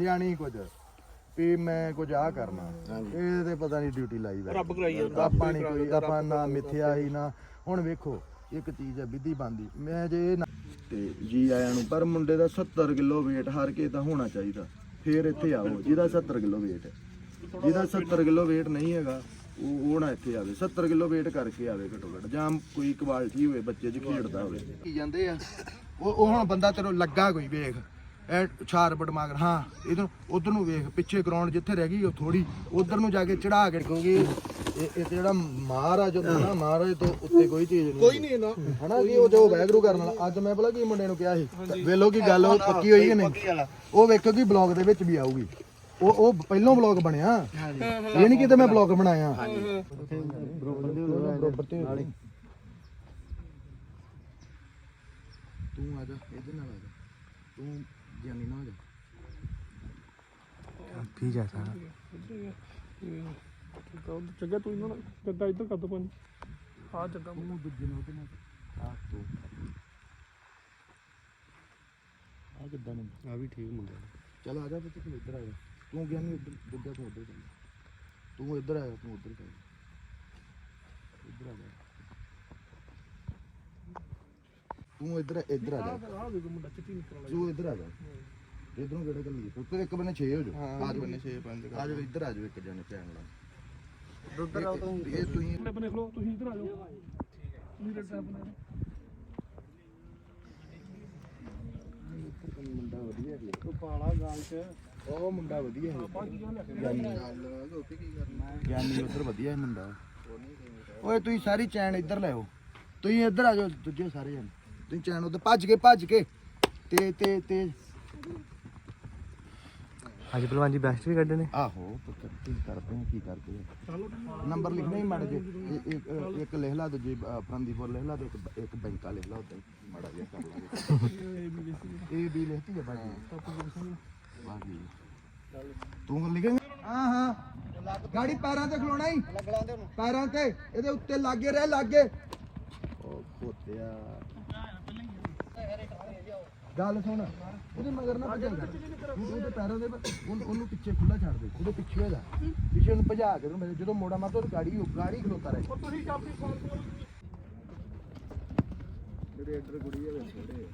ਸਿਆਣੀ ਕੁਝ ਵੀ ਮੈਂ ਕੁਝ ਆ ਕਰਨਾ। ਇਹ ਤੇ ਪਤਾ ਨਹੀਂ ਡਿਊਟੀ ਲਾਈ ਵਾ ਰੱਬ ਕਰਾਈ ਜਾਂਦਾ। ਆਪਾਂ ਨਹੀਂ ਕੋਈ ਆਪਾਂ ਨਾ ਮਿੱਥਿਆ ਹੀ ਨਾ। ਹੁਣ ਵੇਖੋ ਇੱਕ ਚੀਜ਼ ਹੈ ਵਿਧੀ ਬੰਦੀ ਮੈਂ ਜੇ ਨਾ- ਤੇ ਜੀ ਆਇਆਂ ਨੂੰ ਪਰ ਮੁੰਡੇ ਦਾ 70 ਕਿਲੋ weight ਹਰ ਕੇ ਦਾ ਹੋਣਾ ਚਾਹੀਦਾ। ਫੇਰ ਇੱਥੇ ਆਓ ਜਿਹਦਾ 70 ਕਿਲੋ weight ਹੈ। ਜਿਹਦਾ 70 ਕਿਲੋ weight ਨਹੀਂ ਹੈਗਾ ਉਹ ਉਹ ਨਾ ਇੱਥੇ ਆਵੇ। 70 ਕਿਲੋ weight ਕਰਕੇ ਆਵੇ ਘਟੋ ਘਟ ਜਾਂ ਕੋਈ ਕੁਆਲਿਟੀ ਹੋਵੇ ਬੱਚੇ 'ਚ ਖੇਡਦਾ ਹੋਵੇ। ਕੀ ਜਾਂਦੇ ਆ? ਉਹ ਉਹ ਹੁਣ ਬੰਦਾ ਤੈਨੂੰ ਲੱਗਾ ਕੋਈ ਵੇਖ। ਐ ਛਾਰ ਬਟਮਾਗਰ ਹਾਂ ਇਧਰ ਉਧਰ ਨੂੰ ਵੇਖ ਪਿੱਛੇ ਗਰਾਊਂਡ ਜਿੱਥੇ ਰਹਿ ਗਈ ਉਹ ਥੋੜੀ ਉਧਰ ਨੂੰ ਜਾ ਕੇ ਚੜਾ ਕੇ ਕਿਉਂਕਿ ਇਹ ਇਹ ਜਿਹੜਾ ਮਹਾਰਾਜ ਹੁੰਦਾ ਨਾ ਮਹਾਰਾਜ ਤੋਂ ਉੱਤੇ ਕੋਈ ਚੀਜ਼ ਨਹੀਂ ਕੋਈ ਨਹੀਂ ਨਾ। ਹਨਾ ਕਿ ਉਹ ਜੋ ਵੈਗਰੂ ਕਰਨ ਵਾਲਾ ਅੱਜ ਮੈਂ ਭਲਾ ਕੀ ਮੁੰਡੇ ਨੂੰ ਕਿਹਾ ਸੀ ਵੇਲੋ ਕੀ ਗੱਲ ਉਹ ਪੱਕੀ ਹੋਈ ਕਿ ਨਹੀਂ। ਉਹ ਵੇਖੋ ਕਿ ਬਲੌਗ ਦੇ ਵਿੱਚ ਵੀ ਆਊਗੀ। ਉਹ ਉਹ ਪਹਿਲੋਂ ਬਲੌਗ ਬਣਿਆ। ਇਹ ਨਹੀਂ ਕਿਤੇ ਮੈਂ ਬਲੌਗ ਬਣਾਇਆ। ਤੂੰ ਆ ਜਾ ਇਹਦੇ ਨਾਲ ਆ ਜਾ। ਤੂੰ ਗਿਆਨੀ ਨਾ ਹੋ ਜਾ ਠੀਕ ਹੈ ਸਾਰਾ। ਚੰਗਾ ਤੂੰ ਇਹਨਾਂ ਨਾਲ ਗੱਦਾ ਇੱਧਰ ਕਰ ਦੋ ਪੰਜ ਆ ਜੱਗਾ ਤੂੰ ਦੂਜੇ ਨਾਲ ਉਹਦੇ ਨਾਲ ਆ ਤੂੰ ਆ ਕਿੱਦਾਂ ਨੂੰ? ਆ ਵੀ ਠੀਕ ਮੁੰਡਾ ਚਲ ਆ ਜਾ ਤੂੰ ਇੱਧਰ ਆ ਜਾ। ਤੂੰ ਉੱਧਰ ਦੂਜਾ ਤੂੰ ਉੱਧਰ ਚੱਲ ਤੂੰ ਇੱਧਰ ਆ ਜਾ ਤੂੰ ਉੱਧਰ ਚੱਲ ਇੱਧਰ ਆ ਜਾ। ਤੂੰ ਇੱਧਰ ਇੱਧਰ ਆ ਜਾ। ਆ ਵੇਖੋ ਮੁੰਡਾ ਚਿੱਟੀ ਨਿਕਲ ਤੂੰ ਇੱਧਰ ਆ ਜਾ। ਇਧਰੋਂ ਕਿਹੜੇ ਚੱਲੀ ਪੁੱਤ ਇੱਕ ਬੰਨੇ 6 ਹੋ ਜਾ ਆ ਜਾ ਬੰਨੇ 6 5 ਆ ਜਾ ਇੱਧਰ ਆ ਜਾ ਇੱਕ ਜਣੇ ਚੈਨ ਨਾਲ ਉੱਧਰ ਆਓ ਤੂੰ ਇਹ ਤੁਸੀਂ ਆਪਣੇ ਬਨੇ ਖਲੋ ਤੁਸੀਂ ਇੱਧਰ ਆ ਜਾਓ। ਤੁਸੀਂ ਰੈਡ ਸਾਹਿਬ ਬਣੇ ਮੁੰਡਾ ਵਧੀਆ ਹੈ ਉਹ ਪਾਲਾ ਗਾਲ ਚ। ਉਹ ਮੁੰਡਾ ਵਧੀਆ ਹੈ। ਹੈ ਗਿਆਨੀ। ਗਿਆਨੀ ਉਧਰ ਵਧੀਆ ਹੈ ਮੁੰਡਾ। ਓਏ ਤੁਸੀਂ ਸਾਰੀ ਚੈਨ ਇੱਧਰ ਲੈ ਆਓ। ਤੁਸੀਂ ਇੱਧਰ ਆ ਜਾਓ ਦੂਜੇ ਸਾਰੇ ਜਣ। ਤੁਸੀਂ ਚੈਨ ਉਧਰ ਭੱਜ ਕੇ ਭੱਜ ਕੇ ਤੇ ਤੇ ਤੇ। ਅੱਜ ਪਹਿਲਵਾਨ ਜੀ ਬੈਸਟ ਵੀ ਕੱਢੇ ਨੇ। ਆਹੋ ਪੁੱਤਰ ਕੀ ਕਰਦੇ ਆ ਕੀ ਕਰਦੇ ਆ ਨੰਬਰ ਲਿਖਣਾ ਹੀ ਮੜ ਜੇ ਇਹ- ਇੱਕ ਇੱਕ ਲਿਖ ਲਾ ਦੂਜੀ ਫਰੰਦੀਪੁਰ ਲਿਖ ਲਾ ਤੇ ਇੱਕ ਇੱਕ ਬੈਂਕਾ ਲਿਖ ਲਾ ਉਦਾਂ ਮੜਾ ਜਿਹਾ ਕਰ ਲਾਂਗੇ ਇਹ ਵੀ ਲਿਖਤੀ ਹੈ ਬਾਜੀ ਬਾਜੀ ਤੂੰ ਲਿਖੇਂਗਾ? ਹਾਂ ਹਾਂ। ਗਾੜੀ ਪੈਰਾਂ ਤੇ ਖਲੋਣਾ ਹੀ। ਪੈਰਾਂ ਤੇ। ਇਹਦੇ ਉੱਤੇ ਲਾਗੇ ਰਹਿ ਲਾਗੇ। ਉਹ ਖੋਤਿਆ ਗੱਲ ਸੁਣ। ਉਹਦੇ ਮਗਰ ਨਾ ਭਜਾ ਕਰ ਉਹਦੇ ਪੈਰਾਂ ਦੇ ਉਹਨੂੰ ਪਿੱਛੇ ਖੁੱਲਾ ਛੱਡ ਦੇ। ਉਹਦੇ ਪਿੱਛੇ ਹੋ ਪਿੱਛੇ ਉਹਨੂੰ ਭਜਾ ਕੇ ਉਹਨੂੰ ਜਦੋਂ ਮੋੜਾ ਮਾਰਦਾ ਉਹ ਗਾੜੀ ਗਾੜੀ ਖਲੋਤਾ ਰਹੇ। ਤੁਸੀਂ ਕਾਪੀ ਫੋਨ ਕਰੋ ਜਿਹੜੇ ਇੱਧਰ ਗੁੜੀ ਹੈ ਛੋੜੇ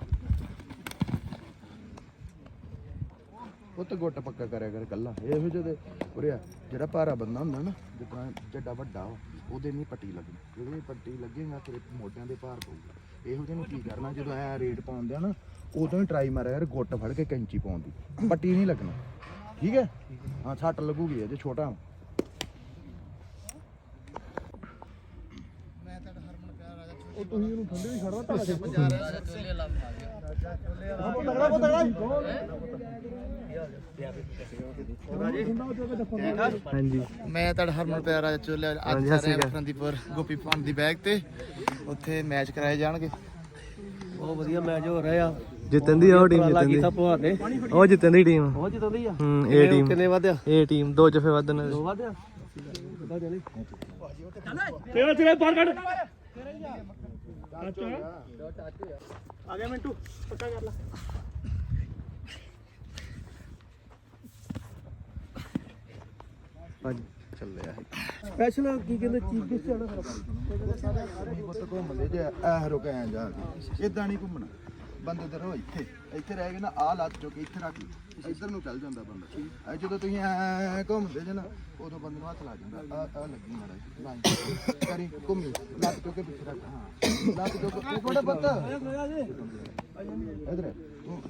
ਉਹ ਤਾਂ ਗੁੱਟ ਪੱਕਾ ਕਰਿਆ ਕਰ ਕੱਲਾ ਇਹੋ ਜਿਹੇ ਉਰਿਆ ਜਿਹੜਾ ਭਾਰਾ ਬੰਦਾ ਹੁੰਦਾ ਨਾ ਜਿੱਦਾਂ ਜੱਡਾ ਵੱਡਾ ਉਹਦੇ ਨਹੀਂ ਪੱਟੀ ਲੱਗਣੀ। ਜਦੋਂ ਪੱਟੀ ਲੱਗੇਗਾ ਤੇਰੇ ਮੋਢਿਆਂ ਦੇ ਭਾਰ ਪਊਗਾ। ਇਹੋ ਜਿਹੇ ਨੂੰ ਕੀ ਕਰਨਾ? ਜਦੋਂ ਐ ਰੇਟ ਪਾਉਂਦੇ ਆ ਨਾ ਉਦੋਂ ਹੀ ਟਰਾਈ ਮਾਰਿਆ ਯਾਰ ਗੁੱਟ ਫੜ ਕੇ ਕੈਂਚੀ ਪਾਉਣ ਦੀ। ਪੱਟੀ ਨਹੀਂ ਲੱਗਣੀ। ਠੀਕ ਹੈ? ਹਾਂ ਸੱਟ ਲੱਗੂਗੀ ਜੇ ਛੋਟਾ। ਉਹ ਤੁਸੀਂ ਇਹਨੂੰ ਠੰਡੇ ਵੀ ਛੱਡਦਾ ਤਾਂ ਹਾਂਜੀ। ਮੈਂ ਤੁਹਾਡਾ ਹਰਮਨ ਪਿਆਰਾ ਚੋਲੇ ਅੱਜ ਸਾਰੇ ਸ਼੍ਰੀ। ਫਰੰਦੀਪੁਰ ਗੋਪੀ ਪਾਣ ਦੀ ਬੈਗ ਤੇ। ਉੱਥੇ ਮੈਚ ਕਰਾਏ ਜਾਣਗੇ। ਬਹੁਤ ਵਧੀਆ ਮੈਚ ਹੋ ਰਿਹਾ। ਆ ਜਿੱਤਣ ਦੀ ਉਹ ਟੀਮ ਜਿੱਤਣ ਦੀ। ਕੀਤਾ ਭਵਾ ਨੇ ਉਹ ਜਿੱਤਣ ਦੀ ਟੀਮ ਬਹੁਤ ਜਿੱਤਦੀ ਆ। ਹੂੰ ਇਹ ਟੀਮ ਕਿੰਨੇ ਵਧਿਆ ਇਹ ਟੀਮ ਦੋ ਜਫੇ ਵੱਧ ਨੇ। ਦੋ ਵਧਿਆ ਕਿੱਦਾਂ ਚੱਲੇ? ਤੇਰਾ ਤੇਰਾ ਬਾਹਰ ਕੱਢ। ਆ। ਗਿਆ ਮਿੰਟੂ ਪੱਕਾ ਕਰ ਲੈ। ਅੱਜ ਚੱਲਿਆ ਸਪੈਸ਼ਲ ਕੀ ਕਹਿੰਦੇ ਚੀਫ ਗੈਸਟ ਆਣਾ ਪੁੱਤ ਘੁੰਮਦੇ ਜੇ ਐ ਰੁਕ ਐ ਜਾ। ਇਦਾਂ ਨਹੀਂ ਘੁੰਮਣਾ। ਬੰਦੇ ਰਹੋ ਇੱਥੇ। ਇੱਥੇ ਰਹਿ ਕੇ ਨਾ ਆ ਲੱਤ ਚੁੱਕ ਕੇ ਇੱਥੇ ਰੱਖ ਲਈ ਇੱਧਰ ਨੂੰ ਚੱਲ ਜਾਂਦਾ ਬੰਦਾ। ਐ ਜਦੋਂ ਤੁਸੀਂ ਐ ਘੁੰਮਦੇ ਜੇ ਨਾ ਉਦੋਂ ਬੰਦੇ ਨੂੰ ਹੱਥ ਲਾ ਜਾਂਦਾ। ਆ ਆ ਲੱਗੀ ਜਿਹਾ, ਲਾਈਨ ਕਰੀ ਘੁੰਮੀ ਲੱਤ ਚੁੱਕ ਕੇ ਪਿੱਛੇ ਰੱਖ ਹਾਂ। ਲੱਤ ਚੁੱਕ ਕੇ ਕੋੜਾ ਪੁੱਤ? ਇਧਰ।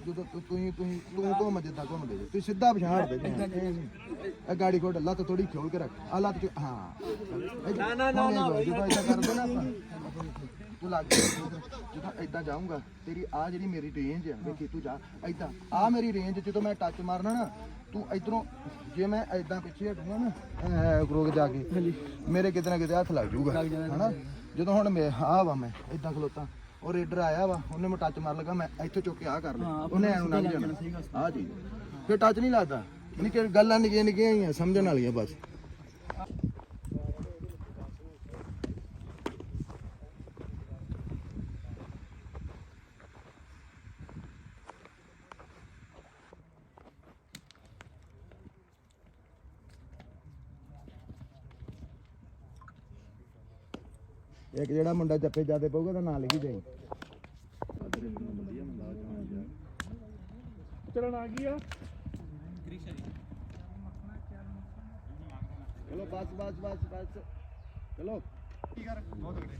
ਜਦੋਂ ਤੂੰ ਤੁਸੀਂ ਤੁਸੀਂ ਤੂੰ ਘੁੰਮ ਜਿੱਦਾਂ ਘੁੰਮਦੇ ਜੇ। ਤੁਸੀਂ ਸਿੱਧਾ ਪਛਾਣ ਦੇ ਇਹ ਗਾੜੀ ਕੋਡ ਲੱਤ ਥੋੜੀ ਖੋਲ ਕੇ ਰੱਖ। ਆ ਲੱਤ ਹਾਂ। ਨਾ ਨਾ ਨਾ ਇਦਾਂ ਕਰਦੇ ਨਾ ਤੂੰ ਲੱਗ ਜਾ ਜਦੋਂ ਇਦਾਂ ਜਾਊਂਗਾ ਤੇਰੀ ਆ ਜਿਹੜੀ ਮੇਰੀ ਰੇਂਜ ਆ ਵੇਖੀ ਤੂੰ ਜਾ ਇਦਾਂ ਆ ਮੇਰੀ ਰੇਂਜ ਜਦੋਂ ਮੈਂ ਟੱਚ ਮਾਰਨਾ ਨਾ ਤੂੰ ਇਧਰੋਂ ਜੇ ਮੈਂ ਇਦਾਂ ਪਿੱਛੇ ਹਟੂੰਗਾ ਨਾ ਰੋਕ ਜਾ ਕੇ ਮੇਰੇ ਕਿਤੇ ਨਾ ਕਿਤੇ ਹੱਥ ਲੱਗ ਜਾਊਗਾ ਹਨਾ? ਜਦੋਂ ਹੁਣ ਮੈਂ ਆ ਵਾ ਮੈਂ ਇਦਾਂ ਖਲੋਤਾ ਉਹ ਰੇਡਰ ਆਇਆ ਵਾ ਉਹਨੇ ਮੈਂ ਟੱਚ ਮਾਰ ਲਗਾ ਮੈਂ ਇੱਥੇ ਚੁੱਕ ਕੇ ਆ ਕਰ ਲਿਆ ਉਹਨੇ ਐਨੂੰ ਲੰਘ ਜਾਣਾ। ਆ ਚੀਜ਼। ਫਿਰ ਟੱਚ ਨਹੀਂ ਲੱਗਦਾ ਨਿੱਕੇ ਗੱਲਾਂ ਨਿੱਕੀਆਂ ਨਿੱਕੀਆਂ ਹੀ ਆ ਸਮਝਣ ਵਾਲੀਆਂ ਬਸ। ਇੱਕ ਜਿਹੜਾ ਮੁੰਡਾ ਜੱਫੇ ਜਾਦੇ ਪਊਗਾ ਤਾਂ ਨਾਂ ਲਿਖੀ ਜਾਈ। ਚਲਣ ਆ ਗਈ ਆ? ਚਲੋ ਬਸ ਬਸ ਬਸ ਬਸ। ਚਲੋ। ਕੀ ਕਰ ਬਹੁਤ ਤਗੜੇ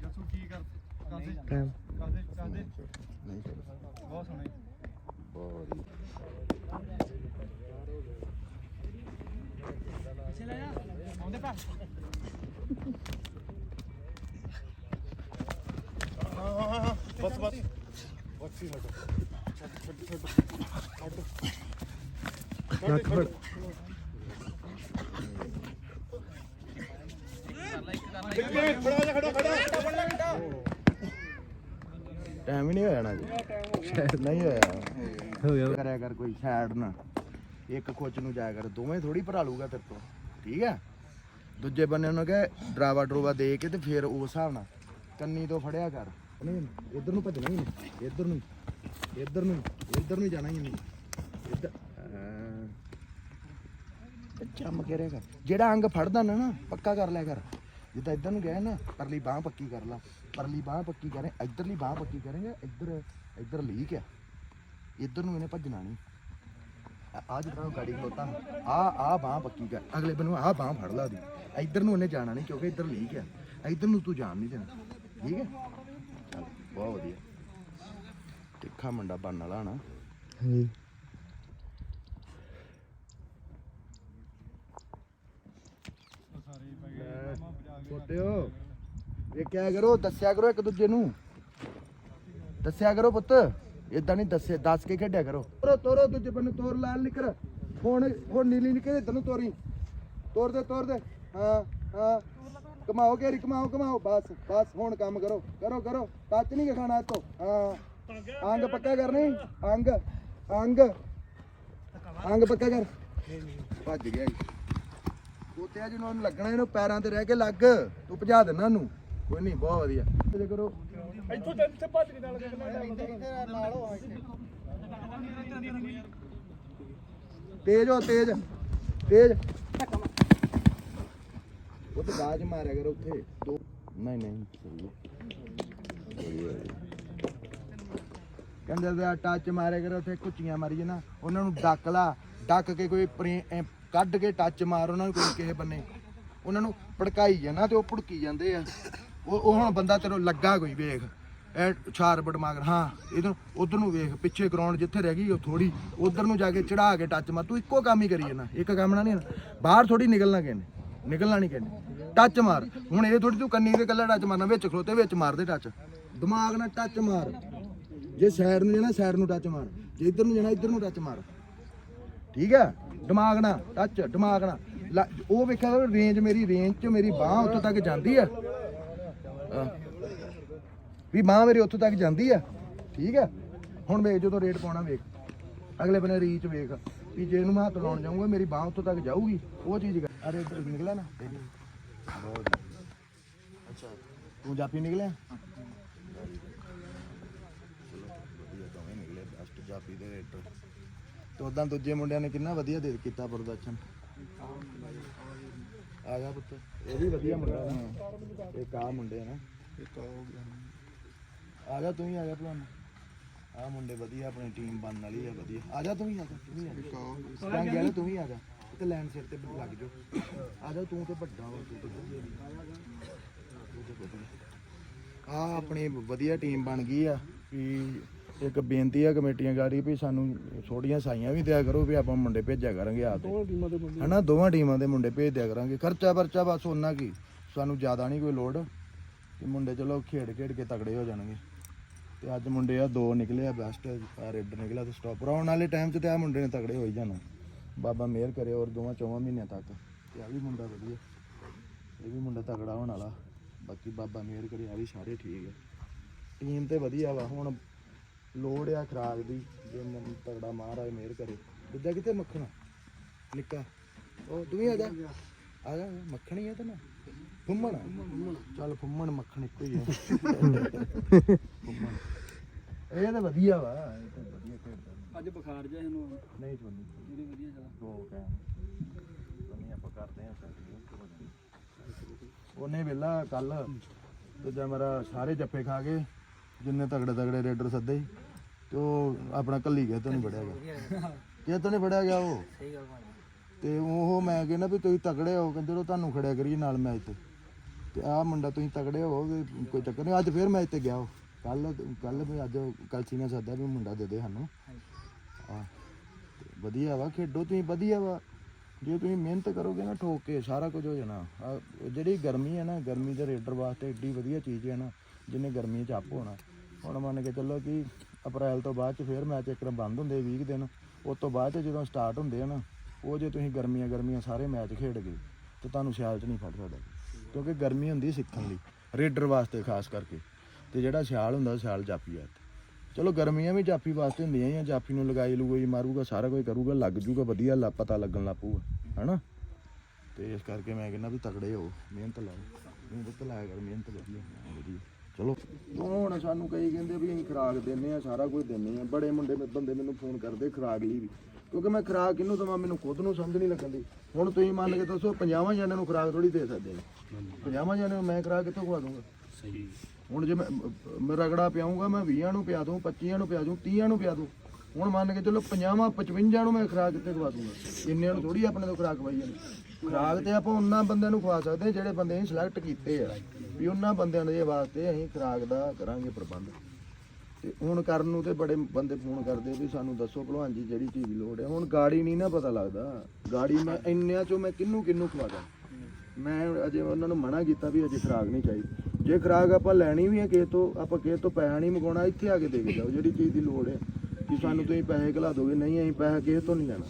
ਜਸੂ ਕੀ ਕਰ ਕਾਦੇ ਟਾਈਮ ਕਾਦੇ ਕਾਦੇ ਨਹੀਂ ਚਲੋ ਬਹੁਤ ਸੋਹਣੇ। ਬਹੁਤ ਆਉਂਦੇ ਪਾ ਬਸ ਬਸ ਬੱਚੀ ਟਾਈਮ ਹੀ ਨਹੀਂ ਹੋਇਆ ਨਾ ਜੀ। ਨਹੀਂ ਹੋਇਆ ਹੋ ਗਿਆ। ਕਰਿਆ ਕਰ ਕੋਈ ਸਾਈਡ ਨਾ। ਇੱਕ ਖੁੱਚ ਨੂੰ ਜਾਇਆ ਕਰ, ਦੋਵੇਂ ਥੋੜੀ ਭਰਾ ਲੂਗਾ ਤੇਰੇ ਤੋਂ, ਠੀਕ ਹੈ? ਦੂਜੇ ਬੰਨੇ ਨੂੰ ਕਹੇ ਡਰਾਵਾ ਡਰੂਵਾ ਦੇ ਕੇ ਤੇ ਫਿਰ ਉਸ ਹਿਸਾਬ ਨਾਲ ਕੰਨੀ ਤੋਂ ਫੜਿਆ ਕਰ। ਨਹੀਂ ਇੱਧਰ ਨੂੰ ਭੱਜਣਾ ਹੀ ਨਹੀਂ, ਇੱਧਰ ਨੂੰ ਇੱਧਰ ਨੂੰ ਇੱਧਰ ਨੂੰ ਜਾਣਾ ਹੀ ਨਹੀਂ। ਇੱਧਰ ਚੰਮ ਕੇ ਰਿਹਾ ਕਰ। ਜਿਹੜਾ ਅੰਗ ਫੜਦਾ ਨਾ ਨਾ, ਪੱਕਾ ਕਰ ਲਿਆ ਕਰ। ਜਿੱਦਾਂ ਇੱਧਰ ਨੂੰ ਗਿਆ ਨਾ, ਪਰਲੀ ਬਾਹ ਪੱਕੀ ਕਰ ਲਾ। ਪਰਲੀ ਬਾਹ ਪੱਕੀ ਕਰੇ, ਇੱਧਰਲੀ ਬਾਹ ਪੱਕੀ ਕਰੇਗਾ, ਇੱਧਰ ਇੱਧਰ ਲੀਕ ਆ। ਇੱਧਰ ਨੂੰ ਇਹਨੇ ਭੱਜਣਾ ਨਹੀਂ। ਆ ਉਹ ਗਾੜੀ ਖਲੋਤਾ ਆ ਆ ਬਾਹ ਪੱਕੀ ਕਰ ਅਗਲੇ ਬੰਨੂ ਆ ਬਾਹ ਫੜ ਲਾ ਦੀ। ਇੱਧਰ ਨੂੰ ਉਹਨੇ ਜਾਣਾ ਨਹੀਂ ਕਿਉਂਕਿ ਇੱਧਰ ਲੀਕ ਆ ਇੱਧਰ ਨੂੰ ਤੂੰ ਜਾਣ ਨਹੀਂ ਦੇਣਾ। ਠੀਕ ਹੈ? ਚੱਲ ਬਹੁਤ ਵਧੀਆ। ਤਿੱਖਾ ਮੁੰਡਾ ਬਣਨ ਵਾਲਾ ਨਾ। ਹਾਂਜੀ। ਛੋਟਿਓ ਵੇਖਿਆ ਕਰੋ ਦੱਸਿਆ ਕਰੋ ਇੱਕ ਦੂਜੇ ਨੂੰ। ਦੱਸਿਆ ਕਰੋ ਪੁੱਤ। ਇਦਾਂ ਨਹੀਂ ਦੱਸੇ, ਦੱਸ ਕੇ ਖੇਡਿਆ ਕਰੋ। ਤੋਰੋ ਤੋਰੋ, ਦੂਜੇ ਬੰਨੇ ਤੋਰ, ਲਾਲ ਨਿਕਰ ਹੁਣ ਹੁਣ ਨੀਲੀ ਨਿਕਲੇ ਤੈਨੂੰ ਤੋਰੀ। ਤੋਰ ਦੇ ਤੋਰ ਦੇ। ਹਾਂ ਹਾਂ। ਕਮਾਓ ਘੇਰੀ, ਕਮਾਓ ਕਮਾਓ। ਬਸ ਬਸ, ਹੁਣ ਕੰਮ ਕਰੋ। ਕਰੋ ਕਰੋ। ਟੱਚ ਨਹੀਂ ਖਾਣਾ ਇਹ ਹਾਂ। ਅੰਗ ਪੱਕਾ ਕਰਨੀ ਅੰਗ ਅੰਗ। ਅੰਗ ਪੱਕਾ ਕਰ। ਭੱਜ ਗਿਆ ਜੀ ਕੋਤਿਆ ਜਿਹਨੂੰ ਉਹਨੂੰ ਲੱਗਣਾ, ਇਹਨੂੰ ਪੈਰਾਂ ਤੇ ਰਹਿ ਕੇ ਲੱਗ। ਤੂੰ ਭਜਾ ਦੇਣਾ ਇਹਨੂੰ ਕੋਈ ਨਹੀਂ ਬਹੁਤ ਵਧੀਆ। ਜੇ ਕਰੋ। ਇੱਥੋਂ ਤੇ ਇੱਥੇ ਭੱਜ ਕੇ ਨਾਲ ਕਿੰਨਾ ਨਾਲ ਹੋ ਤੇਜ਼ ਹੋ ਤੇਜ਼। ਤੇਜ਼। ਉਹ ਤੇ ਬਾਜ ਮਾਰਿਆ ਕਰ ਉੱਥੇ। ਦੋ ਨਹੀਂ ਨਹੀਂ। ਕਹਿੰਦੇ ਦਾ ਟੱਚ ਮਾਰਿਆ ਕਰ ਉੱਥੇ ਕੁੱਚੀਆਂ ਮਾਰੀ ਨਾ। ਉਹਨਾਂ ਨੂੰ ਡੱਕ ਲਾ। ਡੱਕ ਕੇ ਕੋਈ ਕੱਢ ਕੇ ਟੱਚ ਮਾਰ ਉਹਨਾਂ ਨੂੰ ਕੋਈ ਕਿਸੇ ਬੰਨੇ। ਉਹਨਾਂ ਨੂੰ ਭੜਕਾਈ ਜਾਣਾ ਤੇ ਉਹ ਭੜਕੀ ਜਾਂਦੇ ਆ। ਉਹ ਉਹ ਹੁਣ ਬੰਦਾ ਤੇਰੋਂ ਲੱਗਾ ਕੋਈ ਵੇਖ। ਇਹ ਛਾਰ ਬੜਮਾਗਰ ਹਾਂ, ਇਧਰ, ਉਧਰ ਨੂੰ ਵੇਖ, ਪਿੱਛੇ ਗਰਾਊਂਡ ਜਿੱਥੇ ਰਹਿ ਗਈ ਉਹ ਥੋੜੀ ਉਧਰ ਨੂੰ ਜਾ ਕੇ ਚੜਾ ਕੇ ਟੱਚ ਮਾਰ। ਤੂੰ ਇੱਕੋ ਕੰਮ ਹੀ ਕਰੀ ਜਾਣਾ, ਇੱਕ ਕੰਮ ਨਾ ਨਹੀਂ ਬਾਹਰ ਥੋੜੀ ਨਿਕਲਣਾ ਕਹਿੰਦੇ ਨਿਕਲਣਾ ਨਹੀਂ ਕਹਿੰਦੇ ਟੱਚ ਮਾਰ। ਹੁਣ ਇਹ ਥੋੜੀ ਤੂੰ ਕੰਨੀ ਤੇ ਕੱਲਾ ਟੱਚ ਮਾਰਨਾ, ਵਿੱਚ ਖਲੋਤੇ ਵਿੱਚ ਮਾਰ ਦੇ ਟੱਚ ਦਿਮਾਗ ਨਾਲ ਟੱਚ ਮਾਰ। ਜੇ ਸਾਈਡ ਨੂੰ ਜਾਣਾ ਸਾਈਡ ਨੂੰ ਟੱਚ ਮਾਰ। ਜੇ ਇੱਧਰ ਨੂੰ ਜਾਣਾ, ਇੱਧਰ ਨੂੰ ਟੱਚ ਮਾਰ। ਠੀਕ ਹੈ? ਦਿਮਾਗ ਨਾਲ ਟੱਚ ਦਿਮਾਗ ਨਾਲ। ਲ- ਉਹ ਵੇਖਿਆ ਰੇਂਜ ਮੇਰੀ ਰੇਂਜ ਚ ਮੇਰੀ ਬਾਹ ਉੱਥੋਂ ਤੱਕ ਜਾਂਦੀ ਹੈ ਵੀ ਬਾਹ ਮੇਰੀ ਉੱਥੋਂ ਤੱਕ ਜਾਂਦੀ ਆ, ਠੀਕ ਹੈ ਹੁਣ ਵੇਖ, ਜਦੋਂ ਰੇਟ ਪਾਉਣਾ ਵੇਖ। ਅਗਲੇ ਬੰਨੇ ਰੀਚ ਵੇਖ, ਵੀ ਜੇ ਇਹਨੂੰ ਮੈਂ ਹੱਥ ਲਾਉਣ ਜਾਊਂਗਾ, ਮੇਰੀ ਬਾਹ ਉੱਥੋਂ ਤੱਕ ਜਾਊਗੀ, ਉਹ ਚੀਜ਼ ਅਰੇ, ਇੱਧਰ ਨਿਕਲਿਆ ਨਾ। ਬਹੁਤ ਅੱਛਾ, ਤੂੰ ਜਾਪੀ ਨਿਕਲਿਆ? ਵਧੀਆ ਦੇ ਰੇਟਰ ਤੇ ਉਦਾਂ ਦੂਜੇ ਮੁੰਡਿਆਂ ਨੇ ਕਿੰਨਾ ਵਧੀਆ ਦੇ ਕੀਤਾ ਪ੍ਰਦਰਸ਼ਨ? ਆ ਗਿਆ ਪੁੱਤ। ਇਹ ਵੀ ਵਧੀਆ ਮੁੰਡਾ ਨਾ। ਇੱਕ ਆ ਮੁੰਡੇ ਆ ਨਾ। ਆ ਜਾ ਤੂੰ ਵੀ ਆ ਜਾ ਭਲਵਾਨ ਆ ਮੁੰਡੇ ਵਧੀਆ ਆਪਣੀ ਟੀਮ ਬਣਨ ਵਾਲੀ ਆ ਵਧੀਆ। ਆ ਜਾ ਤੂੰ ਵੀ ਆ ਜਾ ਤੂੰ ਵੀ ਆ ਜਾ। ਸਟੰਗ ਗਿਆ ਤੂੰ ਵੀ ਆ ਜਾ। ਤੇ ਲੈਂਡ ਸਿਰ ਤੇ ਲੱਗ ਜਾ ਆ ਜਾ ਤੂੰ ਤੇ ਵੱਡਾ ਹੋ ਤੂੰ ਤੇ ਆ ਆਪਣੀ ਵਧੀਆ ਟੀਮ ਬਣ ਗਈ ਆ। ਵੀ ਇੱਕ ਬੇਨਤੀ ਆ ਕਮੇਟੀਆਂ ਗਾੜੀ ਵੀ ਸਾਨੂੰ ਥੋੜੀਆਂ ਸਾਈਆਂ ਵੀ ਦਿਆ ਕਰੋ ਵੀ ਆਪਾਂ ਮੁੰਡੇ ਭੇਜਿਆ ਕਰਾਂਗੇ ਆਪ ਦੋਵਾਂ ਟੀਮਾਂ ਦੇ ਹਨਾ ਦੋਵਾਂ ਟੀਮਾਂ ਦੇ ਮੁੰਡੇ ਭੇਜ ਦਿਆ ਕਰਾਂਗੇ। ਖਰਚਾ ਵਰਚਾ ਬਸ ਉਹਨਾਂ ਕੀ ਸਾਨੂੰ ਜ਼ਿਆਦਾ ਨਹੀਂ ਕੋਈ ਲੋਡ ਤੇ ਮੁੰਡੇ ਚਲੋ ਖੇਡ ਖੇਡ ਕੇ ਤਗੜੇ ਹੋ ਜਾਣਗੇ। ਤੇ ਅੱਜ ਮੁੰਡੇ ਆ ਦੋ ਨਿਕਲੇ ਆ ਬੈਸਟ ਆ ਰੇਡਰ ਨਿਕਲਿਆ ਤੇ ਸਟਾਪਰ ਆਉਣ ਵਾਲੇ ਟਾਈਮ 'ਚ ਤੇ ਆ ਮੁੰਡੇ ਨੇ ਤਗੜੇ ਹੋ ਹੀ ਜਾਣਾ। ਬਾਬਾ ਮਿਹਰ ਕਰੇ ਔਰ ਦੋਵਾਂ ਚੌਵਾਂ ਮਹੀਨਿਆਂ ਤੱਕ। ਤੇ ਆ ਵੀ ਮੁੰਡਾ ਵਧੀਆ। ਇਹ ਵੀ ਮੁੰਡਾ ਤਗੜਾ ਹੋਣ ਵਾਲਾ। ਬਾਕੀ ਬਾਬਾ ਮਿਹਰ ਕਰੇ ਆ ਵੀ ਸਾਰੇ ਠੀਕ ਆ। ਟੀਮ ਤੇ ਵਧੀਆ ਵਾ ਹੁਣ ਲੋੜ ਆ ਖਰਾਕ ਦੀ ਜੇ ਮੈਨੂੰ ਤਗੜਾ ਮਹਾਰਾਜ ਮਿਹਰ ਕਰੇ। ਦੂਜਾ ਕਿਤੇ ਮੱਖਣ? ਨਿੱਕਾ। ਉਹ ਤੂੰ ਵੀ ਆ ਜਾ। ਆ ਜਾ ਮੱਖਣੀ ਆ ਤੇ ਨਾ ਫੁੰਮਣ। ਚੱਲ ਫੁੰਮਣ ਮੱਖਣ ਇੱਕੋ ਹੀ ਆ। ਫੁੰਮਣ। ਇਹ ਤਾਂ ਵਧੀਆ ਵਾ ਇਹ ਤਾਂ ਵਧੀਆ ਖੇਡਦਾ। ਅੱਜ ਬੁਖਾਰ ਜਿਹਾ ਇਹਨੂੰ ਨਹੀਂ ਤੁਹਾਨੂੰ ਜਿਹੜੀ ਵਧੀਆ ਚੱਲ। ਦੋ ਕਹਿ ਨਹੀਂ ਆਪਾਂ ਉਹਨੇ ਵੇਲਾ ਕੱਲ ਦੂਜਾ ਮੇਰਾ ਸਾਰੇ ਜੱਫੇ ਖਾ ਗਏ ਜਿੰਨੇ ਤਗੜੇ ਤਗੜੇ ਰੇਡਰ ਸੱਦੇ ਸੀ, ਤੇ ਉਹ ਆਪਣਾ ਕੱਲੀ ਗਿਆ ਤੋਂ ਨਹੀਂ ਵੜਿਆ ਗਿਆ ਕਿਹ ਤੋਂ ਨਹੀਂ ਵੜਿਆ ਗਿਆ ਉਹ। ਤੇ ਉਹ ਮੈਂ ਕਹਿੰਦਾ ਵੀ ਤੁਸੀਂ ਤਗੜੇ ਹੋ ਕਹਿੰਦੇ ਚਲੋ ਤੁਹਾਨੂੰ ਖੜਿਆ ਕਰੀਏ ਨਾਲ ਮੈਚ ਤੇ। ਤੇ ਆਹ ਮੁੰਡਾ ਤੁਸੀਂ ਤਗੜੇ ਹੋ ਵੀ ਕੋਈ ਚੱਕਰ ਨਹੀਂ ਅੱਜ ਫੇਰ ਮੈਚ ਤੇ ਗਿਆ ਉਹ। ਕੱਲ ਕੱਲ ਵੀ ਅੱਜ ਕਲਸੀ ਨੇ ਸੱਦਾ ਵੀ ਮੁੰਡਾ ਦੇ ਦੇ ਸਾਨੂੰ। ਆ ਵਧੀਆ ਵਾ ਖੇਡੋ ਤੁਸੀਂ ਵਧੀਆ ਵਾ। ਜੇ ਤੁਸੀਂ ਮਿਹਨਤ ਕਰੋਗੇ ਨਾ ਠੋਕ ਕੇ ਸਾਰਾ ਕੁਝ ਹੋ ਜਾਣਾ। ਜਿਹੜੀ ਗਰਮੀ ਹੈ ਨਾ ਗਰਮੀ ਦੇ ਰੇਡਰ ਵਾਸਤੇ ਏਡੀ ਵਧੀਆ ਚੀਜ਼ ਹੈ ਨਾ ਜਿਹਨੇ ਗਰਮੀ 'ਚ ਆਪ ਹੋਣਾ। ਹੁਣ ਮੰਨ ਕੇ ਚੱਲੋ ਕਿ ਅਪ੍ਰੈਲ ਤੋਂ ਬਾਅਦ ਚ ਫੇਰ ਮੈਚ ਇੱਕ ਬੰਦ ਹੁੰਦੇ 20 ਦਿਨ, ਉਸ ਤੋਂ ਬਾਅਦ ਚ ਜਦੋਂ ਸਟਾਰਟ ਹੁੰਦੇ ਆ ਨਾ, ਉਹ ਜੇ ਤੁਸੀਂ ਗਰਮੀਆਂ ਗਰਮੀਆਂ ਸਾਰੇ ਮੈਚ ਖੇਡ ਗਏ, ਤੇ ਤੁਹਾਨੂੰ ਸਿਆਲ 'ਚ ਨਹੀਂ ਫੜ ਸਕਦਾ ਕਿਉਂਕਿ ਗਰਮੀ ਹੁੰਦੀ ਸਿੱਖਣ ਲਈ, ਰੇਡਰ ਵਾਸਤੇ ਖਾਸ ਕਰਕੇ, ਤੇ ਜਿਹੜਾ ਸਿਆਲ ਹੁੰਦਾ, ਸਿਆਲ ਜਾਪੀ ਆ ਚਲੋ ਗਰਮੀਆਂ ਵੀ ਜਾਫੀ ਵਾਸਤੇ ਹੁੰਦੀਆਂ ਹੀ ਆ ਜਾਫੀ ਨੂੰ ਲਗਾਈ ਲੂਗੋਈ ਮਾਰੂਗਾ, ਸਾਰਾ ਕੁਝ ਕਰੂਗਾ, ਲੱਗ ਜੂਗਾ, ਵਧੀਆ ਲਾ- ਪਤਾ ਲੱਗਣ ਲੱਗ ਪਊਗਾ, ਹੈਨਾ? ਤੇ ਇਸ ਕਰਕੇ ਮੈਂ ਕਹਿੰਦਾ ਵੀ ਤਕੜੇ ਹੋ, ਮਿਹਨਤ ਲਾਓ, ਮਿਹਨਤ ਲਾਇਆ ਕਰ, ਮਿਹਨਤ ਵਧੀਆ ਵਧੀਆ। ਚਲੋ। ਹੁਣ ਸਾਨੂੰ ਕਈ ਕਹਿੰਦੇ ਵੀ ਅਸੀਂ ਖਰਾਕ ਦਿੰਨੇ ਆ ਸਾਰਾ ਕੁਝ ਦਿੰਨੇ ਆ ਬੜੇ ਮੁੰਡੇ ਮੇ- ਬੰਦੇ ਮੈਨੂੰ ਫੋਨ ਕਰਦੇ ਖਰਾਕ ਲਈ ਵੀ। ਕਿਉਂਕਿ ਮੈਂ ਖਰਾਕ ਕਿਹਨੂੰ ਦਵਾਂ ਮੈਨੂੰ ਖੁਦ ਨੂੰ ਸਮਝ ਨਹੀਂ ਲੱਗਦੀ। ਹੁਣ ਤੁਸੀਂ ਮੰਨ ਕੇ ਦੱਸੋ 50 ਜਣਿਆਂ ਨੂੰ ਖਰਾਕ ਥੋੜੀ ਦੇ ਸਕਦੇ ਆ 50 ਜਣਿਆਂ ਨੂੰ ਮੈਂ ਖਰਾਕ ਕਿੱਥੋਂ ਖਵਾ ਦੂੰਗਾ? ਹੁਣ ਜੇ ਮੈਂ ਮੈਂ ਰਗੜਾ ਪਿਆਉਂਗਾ ਮੈਂ 20 ਨੂੰ ਪਿਆ ਦੂੰ 25 ਨੂੰ ਪਿਆ ਦੂੰ 30 ਨੂੰ ਪਿਆ ਦੂੰ। ਹੁਣ ਮੰਨ ਕੇ ਚਲੋ 50 55 ਨੂੰ ਮੈਂ ਖੁਰਾਕ ਕਿੱਥੇ ਖਵਾ ਦੂੰਗਾ? ਇੰਨੇ ਨੂੰ ਥੋੜੀ ਆਪਣੇ ਤੋਂ ਖੁਰਾਕ ਖਵਾਈ ਜਾਣੀ ਖੁਰਾਕ ਤੇ ਆਪਾਂ ਉਹਨਾਂ ਬੰਦਿਆਂ ਨੂੰ ਖਵਾ ਸਕਦੇ ਹਾਂ ਜਿਹੜੇ ਬੰਦੇ ਅਸੀਂ ਸਿਲੈਕਟ ਕੀਤੇ ਆ। ਵੀ ਉਹਨਾਂ ਬੰਦਿਆਂ ਦੇ ਵਾਸਤੇ ਅਸੀਂ ਖੁਰਾਕ ਦਾ ਕਰਾਂਗੇ ਪ੍ਰਬੰਧ। ਤੇ ਹੁਣ ਕਰਨ ਨੂੰ ਤੇ ਬੜੇ ਬੰਦੇ ਫੋਨ ਕਰਦੇ ਵੀ ਸਾਨੂੰ ਦੱਸੋ ਭਲਵਾਨ ਜੀ ਜਿਹੜੀ ਚੀਜ਼ ਦੀ ਲੋੜ ਹੈ। ਹੁਣ ਗਾੜੀ ਨਹੀਂ ਨਾ ਪਤਾ ਲੱਗਦਾ। ਗਾੜੀ ਮੈਂ ਇੰਨਿਆਂ ਚੋਂ ਮੈਂ ਕਿੰਨੂੰ ਕਿੰਨੂੰ ਖਵਾਦਾ ਮੈਂ ਅਜੇ ਉਹਨਾਂ ਨੂੰ ਮਨਾ ਕੀਤਾ ਵੀ ਅਜੇ ਖਰਾਕ ਨਹੀਂ ਚਾਹੀਦੀ। ਜੇ ਖਰਾਕ ਆਪਾਂ ਲੈਣੀ ਵੀ ਹੈ ਕਿਸੇ ਤੋਂ, ਆਪਾਂ ਕਿਸੇ ਤੋਂ ਪੈਸਾ ਨਹੀਂ ਮੰਗਾਉਣਾ, ਇੱਥੇ ਆ ਕੇ ਦੇ ਕੇ ਜਾਓ। ਜਿਹੜੀ ਚੀਜ਼ ਦੀ ਲੋੜ ਹੈ ਕਿ ਸਾਨੂੰ ਤੁਸੀਂ ਪੈਸੇ ਘਲਾ ਦੋਗੇ। ਨਹੀਂ, ਅਸੀਂ ਪੈਸਾ ਕਿਸੇ ਤੋਂ ਨਹੀਂ ਲੈਣਾ।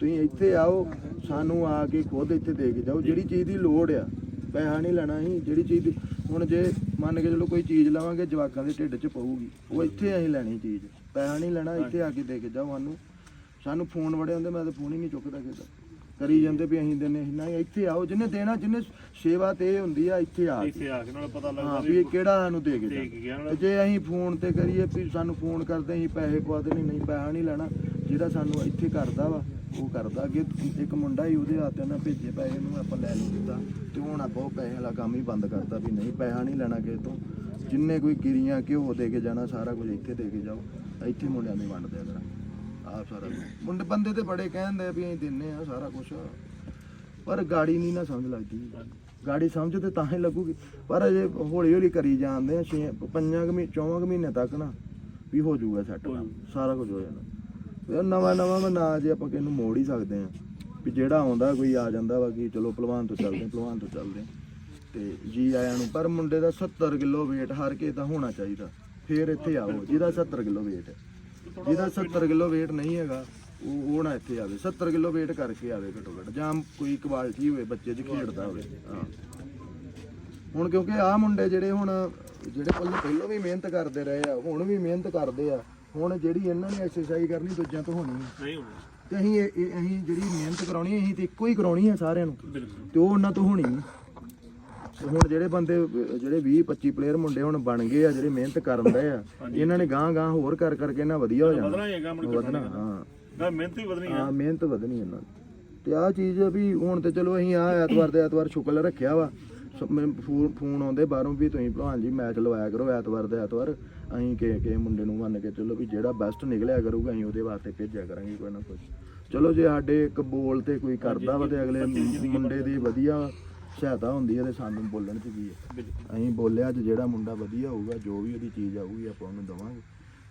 ਤੁਸੀਂ ਇੱਥੇ ਆਓ, ਸਾਨੂੰ ਆ ਕੇ ਖੁਦ ਇੱਥੇ ਦੇ ਕੇ ਜਾਓ। ਜਿਹੜੀ ਚੀਜ਼ ਦੀ ਲੋੜ ਆ ਪੈਸਾ ਨਹੀਂ ਲੈਣਾ ਅਸੀਂ ਜਿਹੜੀ ਚੀਜ਼ ਹੁਣ ਜੇ ਮੰਨ ਕੇ ਚਲੋ ਕੋਈ ਚੀਜ਼ ਲਵਾਂਗੇ ਜਵਾਕਾਂ ਦੇ ਢਿੱਡ 'ਚ ਪਊਗੀ। ਉਹ ਇੱਥੇ ਅਸੀਂ ਲੈਣੀ ਚੀਜ਼। ਪੈਸਾ ਨਹੀਂ ਲੈਣਾ ਇੱਥੇ ਆ ਕੇ ਦੇ ਕੇ ਜਾਓ ਸਾਨੂੰ। ਸਾਨੂੰ ਫੋਨ ਵੜੇ ਹੁੰਦੇ ਮੈਂ ਤਾਂ ਫੋਨ ਹੀ ਨਹੀਂ ਚੁੱਕਦਾ ਕਿਦਾ ਕਰੀ ਜਾਂਦੇ ਵੀ ਅਸੀਂ ਦਿੰਨੇ ਨਹੀਂ ਇੱਥੇ ਆਓ ਜਿਹਨੇ ਦੇਣਾ ਜਿਹਨੇ ਸੇਵਾ ਤੇ ਹੁੰਦੀ ਆ ਇੱਥੇ ਆ। ਇੱਥੇ ਆ ਕੇ ਨਾਲ ਪਤਾ ਲੱਗਦਾ ਵੀ ਇਹ ਕਿਹੜਾ ਸਾਨੂੰ ਦੇ ਕੇ। ਤੇ ਜੇ ਅਸੀਂ ਫੋਨ ਤੇ ਕਰੀਏ ਵੀ ਸਾਨੂੰ ਫੋਨ ਕਰਦੇ ਅਸੀਂ ਪੈਸੇ ਪਵਾ ਦੇਣੇ ਨਹੀਂ ਪੈਸਾ ਨਹੀਂ ਲੈਣਾ ਜਿਹੜਾ ਸਾਨੂੰ ਇੱਥੇ ਕਰਦਾ ਵਾ। ਉਹ ਕਰਦਾ ਅੱਗੇ ਇੱਕ ਮੁੰਡਾ ਹੀ ਉਹਦੇ ਹੱਥ ਨਾਲ ਭੇਜੇ ਪੈਸੇ ਨੂੰ ਆਪਾਂ ਲੈ ਨਹੀਂ ਦਿੱਤਾ ਤੇ ਹੁਣ ਆਪਾਂ ਉਹ ਪੈਸੇ ਵਾਲਾ ਕੰਮ ਹੀ ਬੰਦ ਕਰਤਾ ਵੀ ਨਹੀਂ ਪੈਸਾ ਨਹੀਂ ਲੈਣਾ ਕਿਸੇ ਤੋਂ। ਜਿੰਨੇ ਕੋਈ ਗਿਰੀਆਂ ਘਿਓ ਦੇ ਕੇ ਜਾਣਾ ਸਾਰਾ ਕੁਝ ਇੱਥੇ ਦੇ ਕੇ ਜਾਓ ਇੱਥੇ ਮੁੰਡਿਆਂ ਦੇ ਵੰਡ ਦਿਆ ਕਰਾਂ। ਆਪ ਸਾਰਾ। ਮੁੰਡੇ ਬੰਦੇ ਤੇ ਬੜੇ ਕਹਿੰਦੇ ਆ ਵੀ ਅਸੀਂ ਦਿੰਨੇ ਆ ਸਾਰਾ ਕੁਝ। ਪਰ ਗਾੜੀ ਨਹੀਂ ਨਾ ਸਮਝ ਲੱਗਦੀ। ਗਾੜੀ ਸਮਝ ਤੇ ਤਾਂ ਹੀ ਲੱਗੂਗੀ। ਪਰ ਅਜੇ ਹੌਲੀ ਹੌਲੀ ਕਰੀ ਜਾਂਦੇ ਆ ਛੇ ਪੰਜਾਂ ਕੁ ਮਹੀਨੇ ਚੌਵਾਂ ਕੁ ਮਹੀਨੇ ਤੱਕ ਨਾ ਵੀ ਹੋ ਜਾਊਗਾ ਸੈੱਟ ਸਾਰਾ ਕੁਝ ਹੋ ਜਾਣਾ। ਨਵਾਂ ਨਵਾਂ ਮੈਂ ਨਾ ਜੇ ਆਪਾਂ ਕਿਹਨੂੰ ਮੋੜ ਹੀ ਸਕਦੇ ਆ ਵੀ ਜਿਹੜਾ ਆਉਂਦਾ ਕੋਈ ਆ ਜਾਂਦਾ ਵਾ ਕਿ ਚਲੋ ਪਹਿਲਵਾਨ ਤੋਂ ਚੱਲਦੇ ਹਾਂ, ਪਹਿਲਵਾਨ ਤੋਂ ਚੱਲਦੇ ਤੇ ਜੀ ਆਇਆਂ ਨੂੰ ਪਰ ਮੁੰਡੇ ਦਾ 70 ਕਿਲੋ weight ਹਰ ਕੇ ਦਾ ਹੋਣਾ ਚਾਹੀਦਾ। ਫੇਰ ਇੱਥੇ ਆਓ ਜਿਹਦਾ 70 ਕਿਲੋ weight ਹੈ। ਜਿਹਦਾ 70 ਕਿਲੋ weight ਨਹੀਂ ਹੈਗਾ ਉਹ ਉਹ ਨਾ ਇੱਥੇ ਆਵੇ। 70 ਕਿਲੋ weight ਕਰਕੇ ਆਵੇ ਘਟੋ ਘਟ ਜਾਂ ਕੋਈ ਕੁਆਲਿਟੀ ਹੋਵੇ ਬੱਚੇ 'ਚ ਖੇਡਦਾ ਹੋਵੇ। ਹਾਂ। ਹੁਣ ਕਿਉਂਕਿ ਆਹ ਮੁੰਡੇ ਜਿਹੜੇ ਹੁਣ ਜਿਹੜੇ ਪਹਿਲਾਂ ਪਹਿਲਾਂ ਵੀ ਮਿਹਨਤ ਕਰਦੇ ਰਹੇ ਆ ਹੁਣ ਵੀ ਮਿਹਨਤ ਕਰਦੇ ਆ ਹੁਣ ਜਿਹੜੀ ਇਹਨਾਂ ਨੇ ਐਕਸਰਸਾਈਜ਼ ਕਰਨੀ ਦੂਜਿਆਂ ਤੋਂ ਹੋਣੀ ਨਹੀਂ। ਨਹੀਂ ਹੋਣਾ। ਤੇ ਅਸੀਂ ਇਹ- ਇਹ- ਅਸੀਂ ਜਿਹੜੀ ਮਿਹਨਤ ਕਰਾਉਣੀ ਅਸੀਂ ਤੇ ਇੱਕੋ ਹੀ ਕਰਾਉਣੀ ਆ ਸਾਰਿਆਂ ਨੂੰ। ਬਿਲਕੁਲ। ਤੇ ਉਹ ਉਹਨਾਂ ਤੋਂ ਹੋਣੀ ਨਹੀਂ। ਤੇ ਹੁਣ ਜਿਹੜੇ ਬੰਦੇ ਅਹ ਜਿਹੜੇ 20 25 ਪਲੇਅਰ ਮੁੰਡੇ ਹੁਣ ਬਣ ਗਏ ਆ ਜਿਹੜੇ ਮਿਹਨਤ ਕਰਨ ਦੇ ਆ ਇਹਨਾਂ ਨੇ ਗਾਂ ਗਾਂ ਹੋਰ ਕਰ ਕਰਕੇ ਇਹਨਾਂ ਵਧੀਆ ਹੋ ਵਧਣਾ ਜਾਣਾ ਹੀ ਹੈਗਾ ਮਨ ਵਧਣਾ ਹਾਂ ਨਾ ਮਿਹਨਤ ਹੀ ਵਧਣੀ ਹਾਂ। ਮਿਹਨਤ ਵਧਣੀ ਇਹਨਾਂ ਦੀ। ਤੇ ਆਹ ਚੀਜ਼ ਆ ਵੀ ਹੁਣ ਤੇ ਚਲੋ ਅਸੀਂ ਆ ਐਤਵਾਰ ਦੇ ਐਤਵਾਰ ਸ਼ੁਕਲ ਰੱਖਿਆ ਵਾ। ਸ- ਮੈਨੂੰ ਫੋਨ ਫੋਨ ਆਉਂਦੇ ਬਾਹਰੋਂ ਵੀ ਤੁਸੀਂ ਭਲਵਾਨ ਜੀ ਮੈਚ ਲਵਾਇਆ ਕਰੋ ਐਤਵਾਰ ਦੇ ਐਤਵਾਰ। ਅਸੀਂ ਕਿ ਕਿ ਮੁੰਡੇ ਨੂੰ ਮੰਨ ਕੇ ਚਲੋ ਵੀ ਜਿਹੜਾ ਬੈਸਟ ਨਿਕਲਿਆ ਕਰੂਗਾ ਅਸੀਂ ਉਹਦੇ ਵਾਸਤੇ ਭੇਜਿਆ ਕਰਾਂਗੇ ਕੋਈ ਨਾ ਕੋਈ ਚਲੋ ਜੇ ਸਾਡੇ ਇੱਕ ਬੋਲ ਤੇ ਕੋਈ ਕਰਦਾ ਵਾ ਤੇ ਅਗਲੇ ਮੁੰਡੇ ਦੀ ਵਧੀਆ ਸਹਾਇਤਾ ਹੁੰਦੀ ਹੈ ਤੇ ਸਾਨੂੰ ਬੋਲਣ ਚ ਕੀ ਹੈ ਅਸੀਂ ਬੋਲਿਆ ਅੱਜ ਜਿਹੜਾ ਮੁੰਡਾ ਵਧੀਆ ਹੋਊਗਾ ਜੋ ਵੀ ਉਹਦੀ ਚੀਜ਼ ਆਊਗੀ ਆਪਾਂ ਉਹਨੂੰ ਦਵਾਂਗੇ।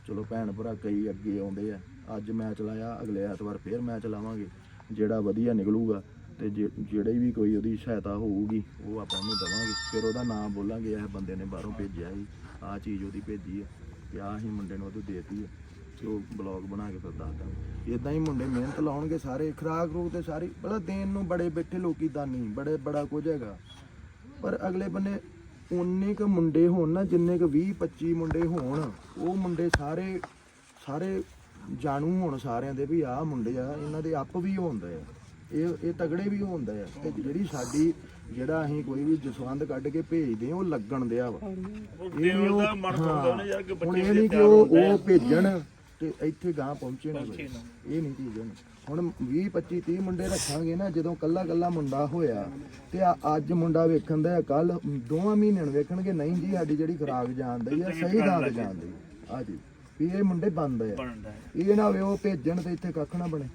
ਚਲੋ ਭੈਣ ਭਰਾ ਕਈ ਅੱਗੇ ਆਉਂਦੇ ਆ। ਅੱਜ ਮੈਚ ਲਾਇਆ ਅਗਲੇ ਐਤਵਾਰ ਫੇਰ ਮੈਚ ਲਾਵਾਂਗੇ। ਜਿਹੜਾ ਵਧੀਆ ਨਿਕਲੂਗਾ ਤੇ ਜੇ- ਜਿਹੜੇ ਵੀ ਕੋਈ ਉਹਦੀ ਸਹਾਇਤਾ ਹੋਊਗੀ, ਉਹ ਆਪਾਂ ਉਹਨੂੰ ਦਵਾਂਗੇ। ਫਿਰ ਉਹਦਾ ਨਾਮ ਬੋਲਾਂਗੇ, ਇਹ ਬੰਦੇ ਨੇ ਬਾਹਰੋਂ ਭੇਜਿਆ ਸੀ, ਆਹ ਚੀਜ਼ ਉਹਦੀ ਭੇਜੀ ਹੈ ਤੇ ਆਹ ਹੀ ਮੁੰਡੇ ਨੂੰ ਉਹਦੇ ਦੇਤੀ ਹੈ ਤੇ ਉਹ ਬਲੌਗ ਬਣਾ ਕੇ ਫਿਰ ਦੱਸ ਦਾਂਗੇ ਇਦਾਂ ਹੀ ਮੁੰਡੇ ਮਿਹਨਤ ਲਾਉਣਗੇ ਸਾਰੇ, ਖਰਾਕ ਰੂਕ ਤੇ ਸਾਰੀ, ਬੜਾ ਦੇਣ ਨੂੰ ਬੜੇ ਬੈਠੇ ਲੋਕੀ ਦਾਨੀ, ਬੜੇ, ਬੜਾ ਕੁਝ ਹੈਗਾ। ਪਰ ਅਗਲੇ ਬੰਨੇ ਉਨੇ ਕ ਮੁੰਡੇ ਹੋਣ ਨਾ, ਜਿੰਨੇ ਕ 20 25 ਮੁੰਡੇ ਹੋਣ, ਉਹ ਮੁੰਡੇ ਸਾਰੇ ਸਾਰੇ ਜਾਣੂ ਹੋਣ ਸਾਰਿਆਂ ਦੇ ਵੀ ਆਹ ਮੁੰਡੇ ਆ, ਇਹਨਾਂ ਦੇ ਅੱਪ ਵੀ ਹੁੰਦੇ ਆ। ਇਹ ਇਹ ਤਗੜੇ ਵੀ ਹੁੰਦੇ ਆ ਤੇ ਜਿਹੜੀ ਸਾਡੀ ਜਿਹੜਾ ਅਸੀਂ ਕੋਈ ਵੀ ਜਸਵੰਦ ਕੱਢ ਕੇ ਭੇਜਦੇ ਆ ਉਹ ਲੱਗਣ ਦਿਆ ਵਾ। ਇਹ ਨਹੀਂ ਉਹ ਦਾ ਮਨ ਕਰਦਾ ਨਾ ਯਾਰ ਕਿ ਹੁਣ ਬੱਚੇ ਇਹ ਨਹੀਂ ਕਿ ਉਹ ਉਹ ਭੇਜਣ ਤੇ ਇੱਥੇ ਗਾਂ ਪਹੁੰਚੇ ਨਾ। ਇਹ ਨਹੀਂ ਚੀਜ਼ ਹੋਣੀ ਹੁਣ 20 25 30 ਮੁੰਡੇ ਰੱਖਾਂਗੇ ਨਾ ਜਦੋਂ ਕੱਲਾ ਕੱਲਾ ਮੁੰਡਾ ਹੋਇਆ ਤੇ ਆ- ਅੱਜ ਮੁੰਡਾ ਵੇਖਣ ਦਾ ਕੱਲ ਦੋਵਾਂ ਮਹੀਨਿਆਂ ਨੂੰ ਵੇਖਣਗੇ ਨਹੀਂ ਜੀ ਸਾਡੀ ਜਿਹੜੀ ਖੁਰਾਕ ਜਾਣਦੀ ਆ ਸਹੀ ਤੇ ਜਾਣਦੀ ਆ ਜੀ। ਵੀ ਇਹ ਮੁੰਡੇ ਬੰਦ ਆ। ਇਹ ਨਾ ਹੋਵੇ ਉਹ ਭੇਜਣ ਤੇ ਇੱਥੇ ਕੱਖ ਨਾ ਬਣੇ।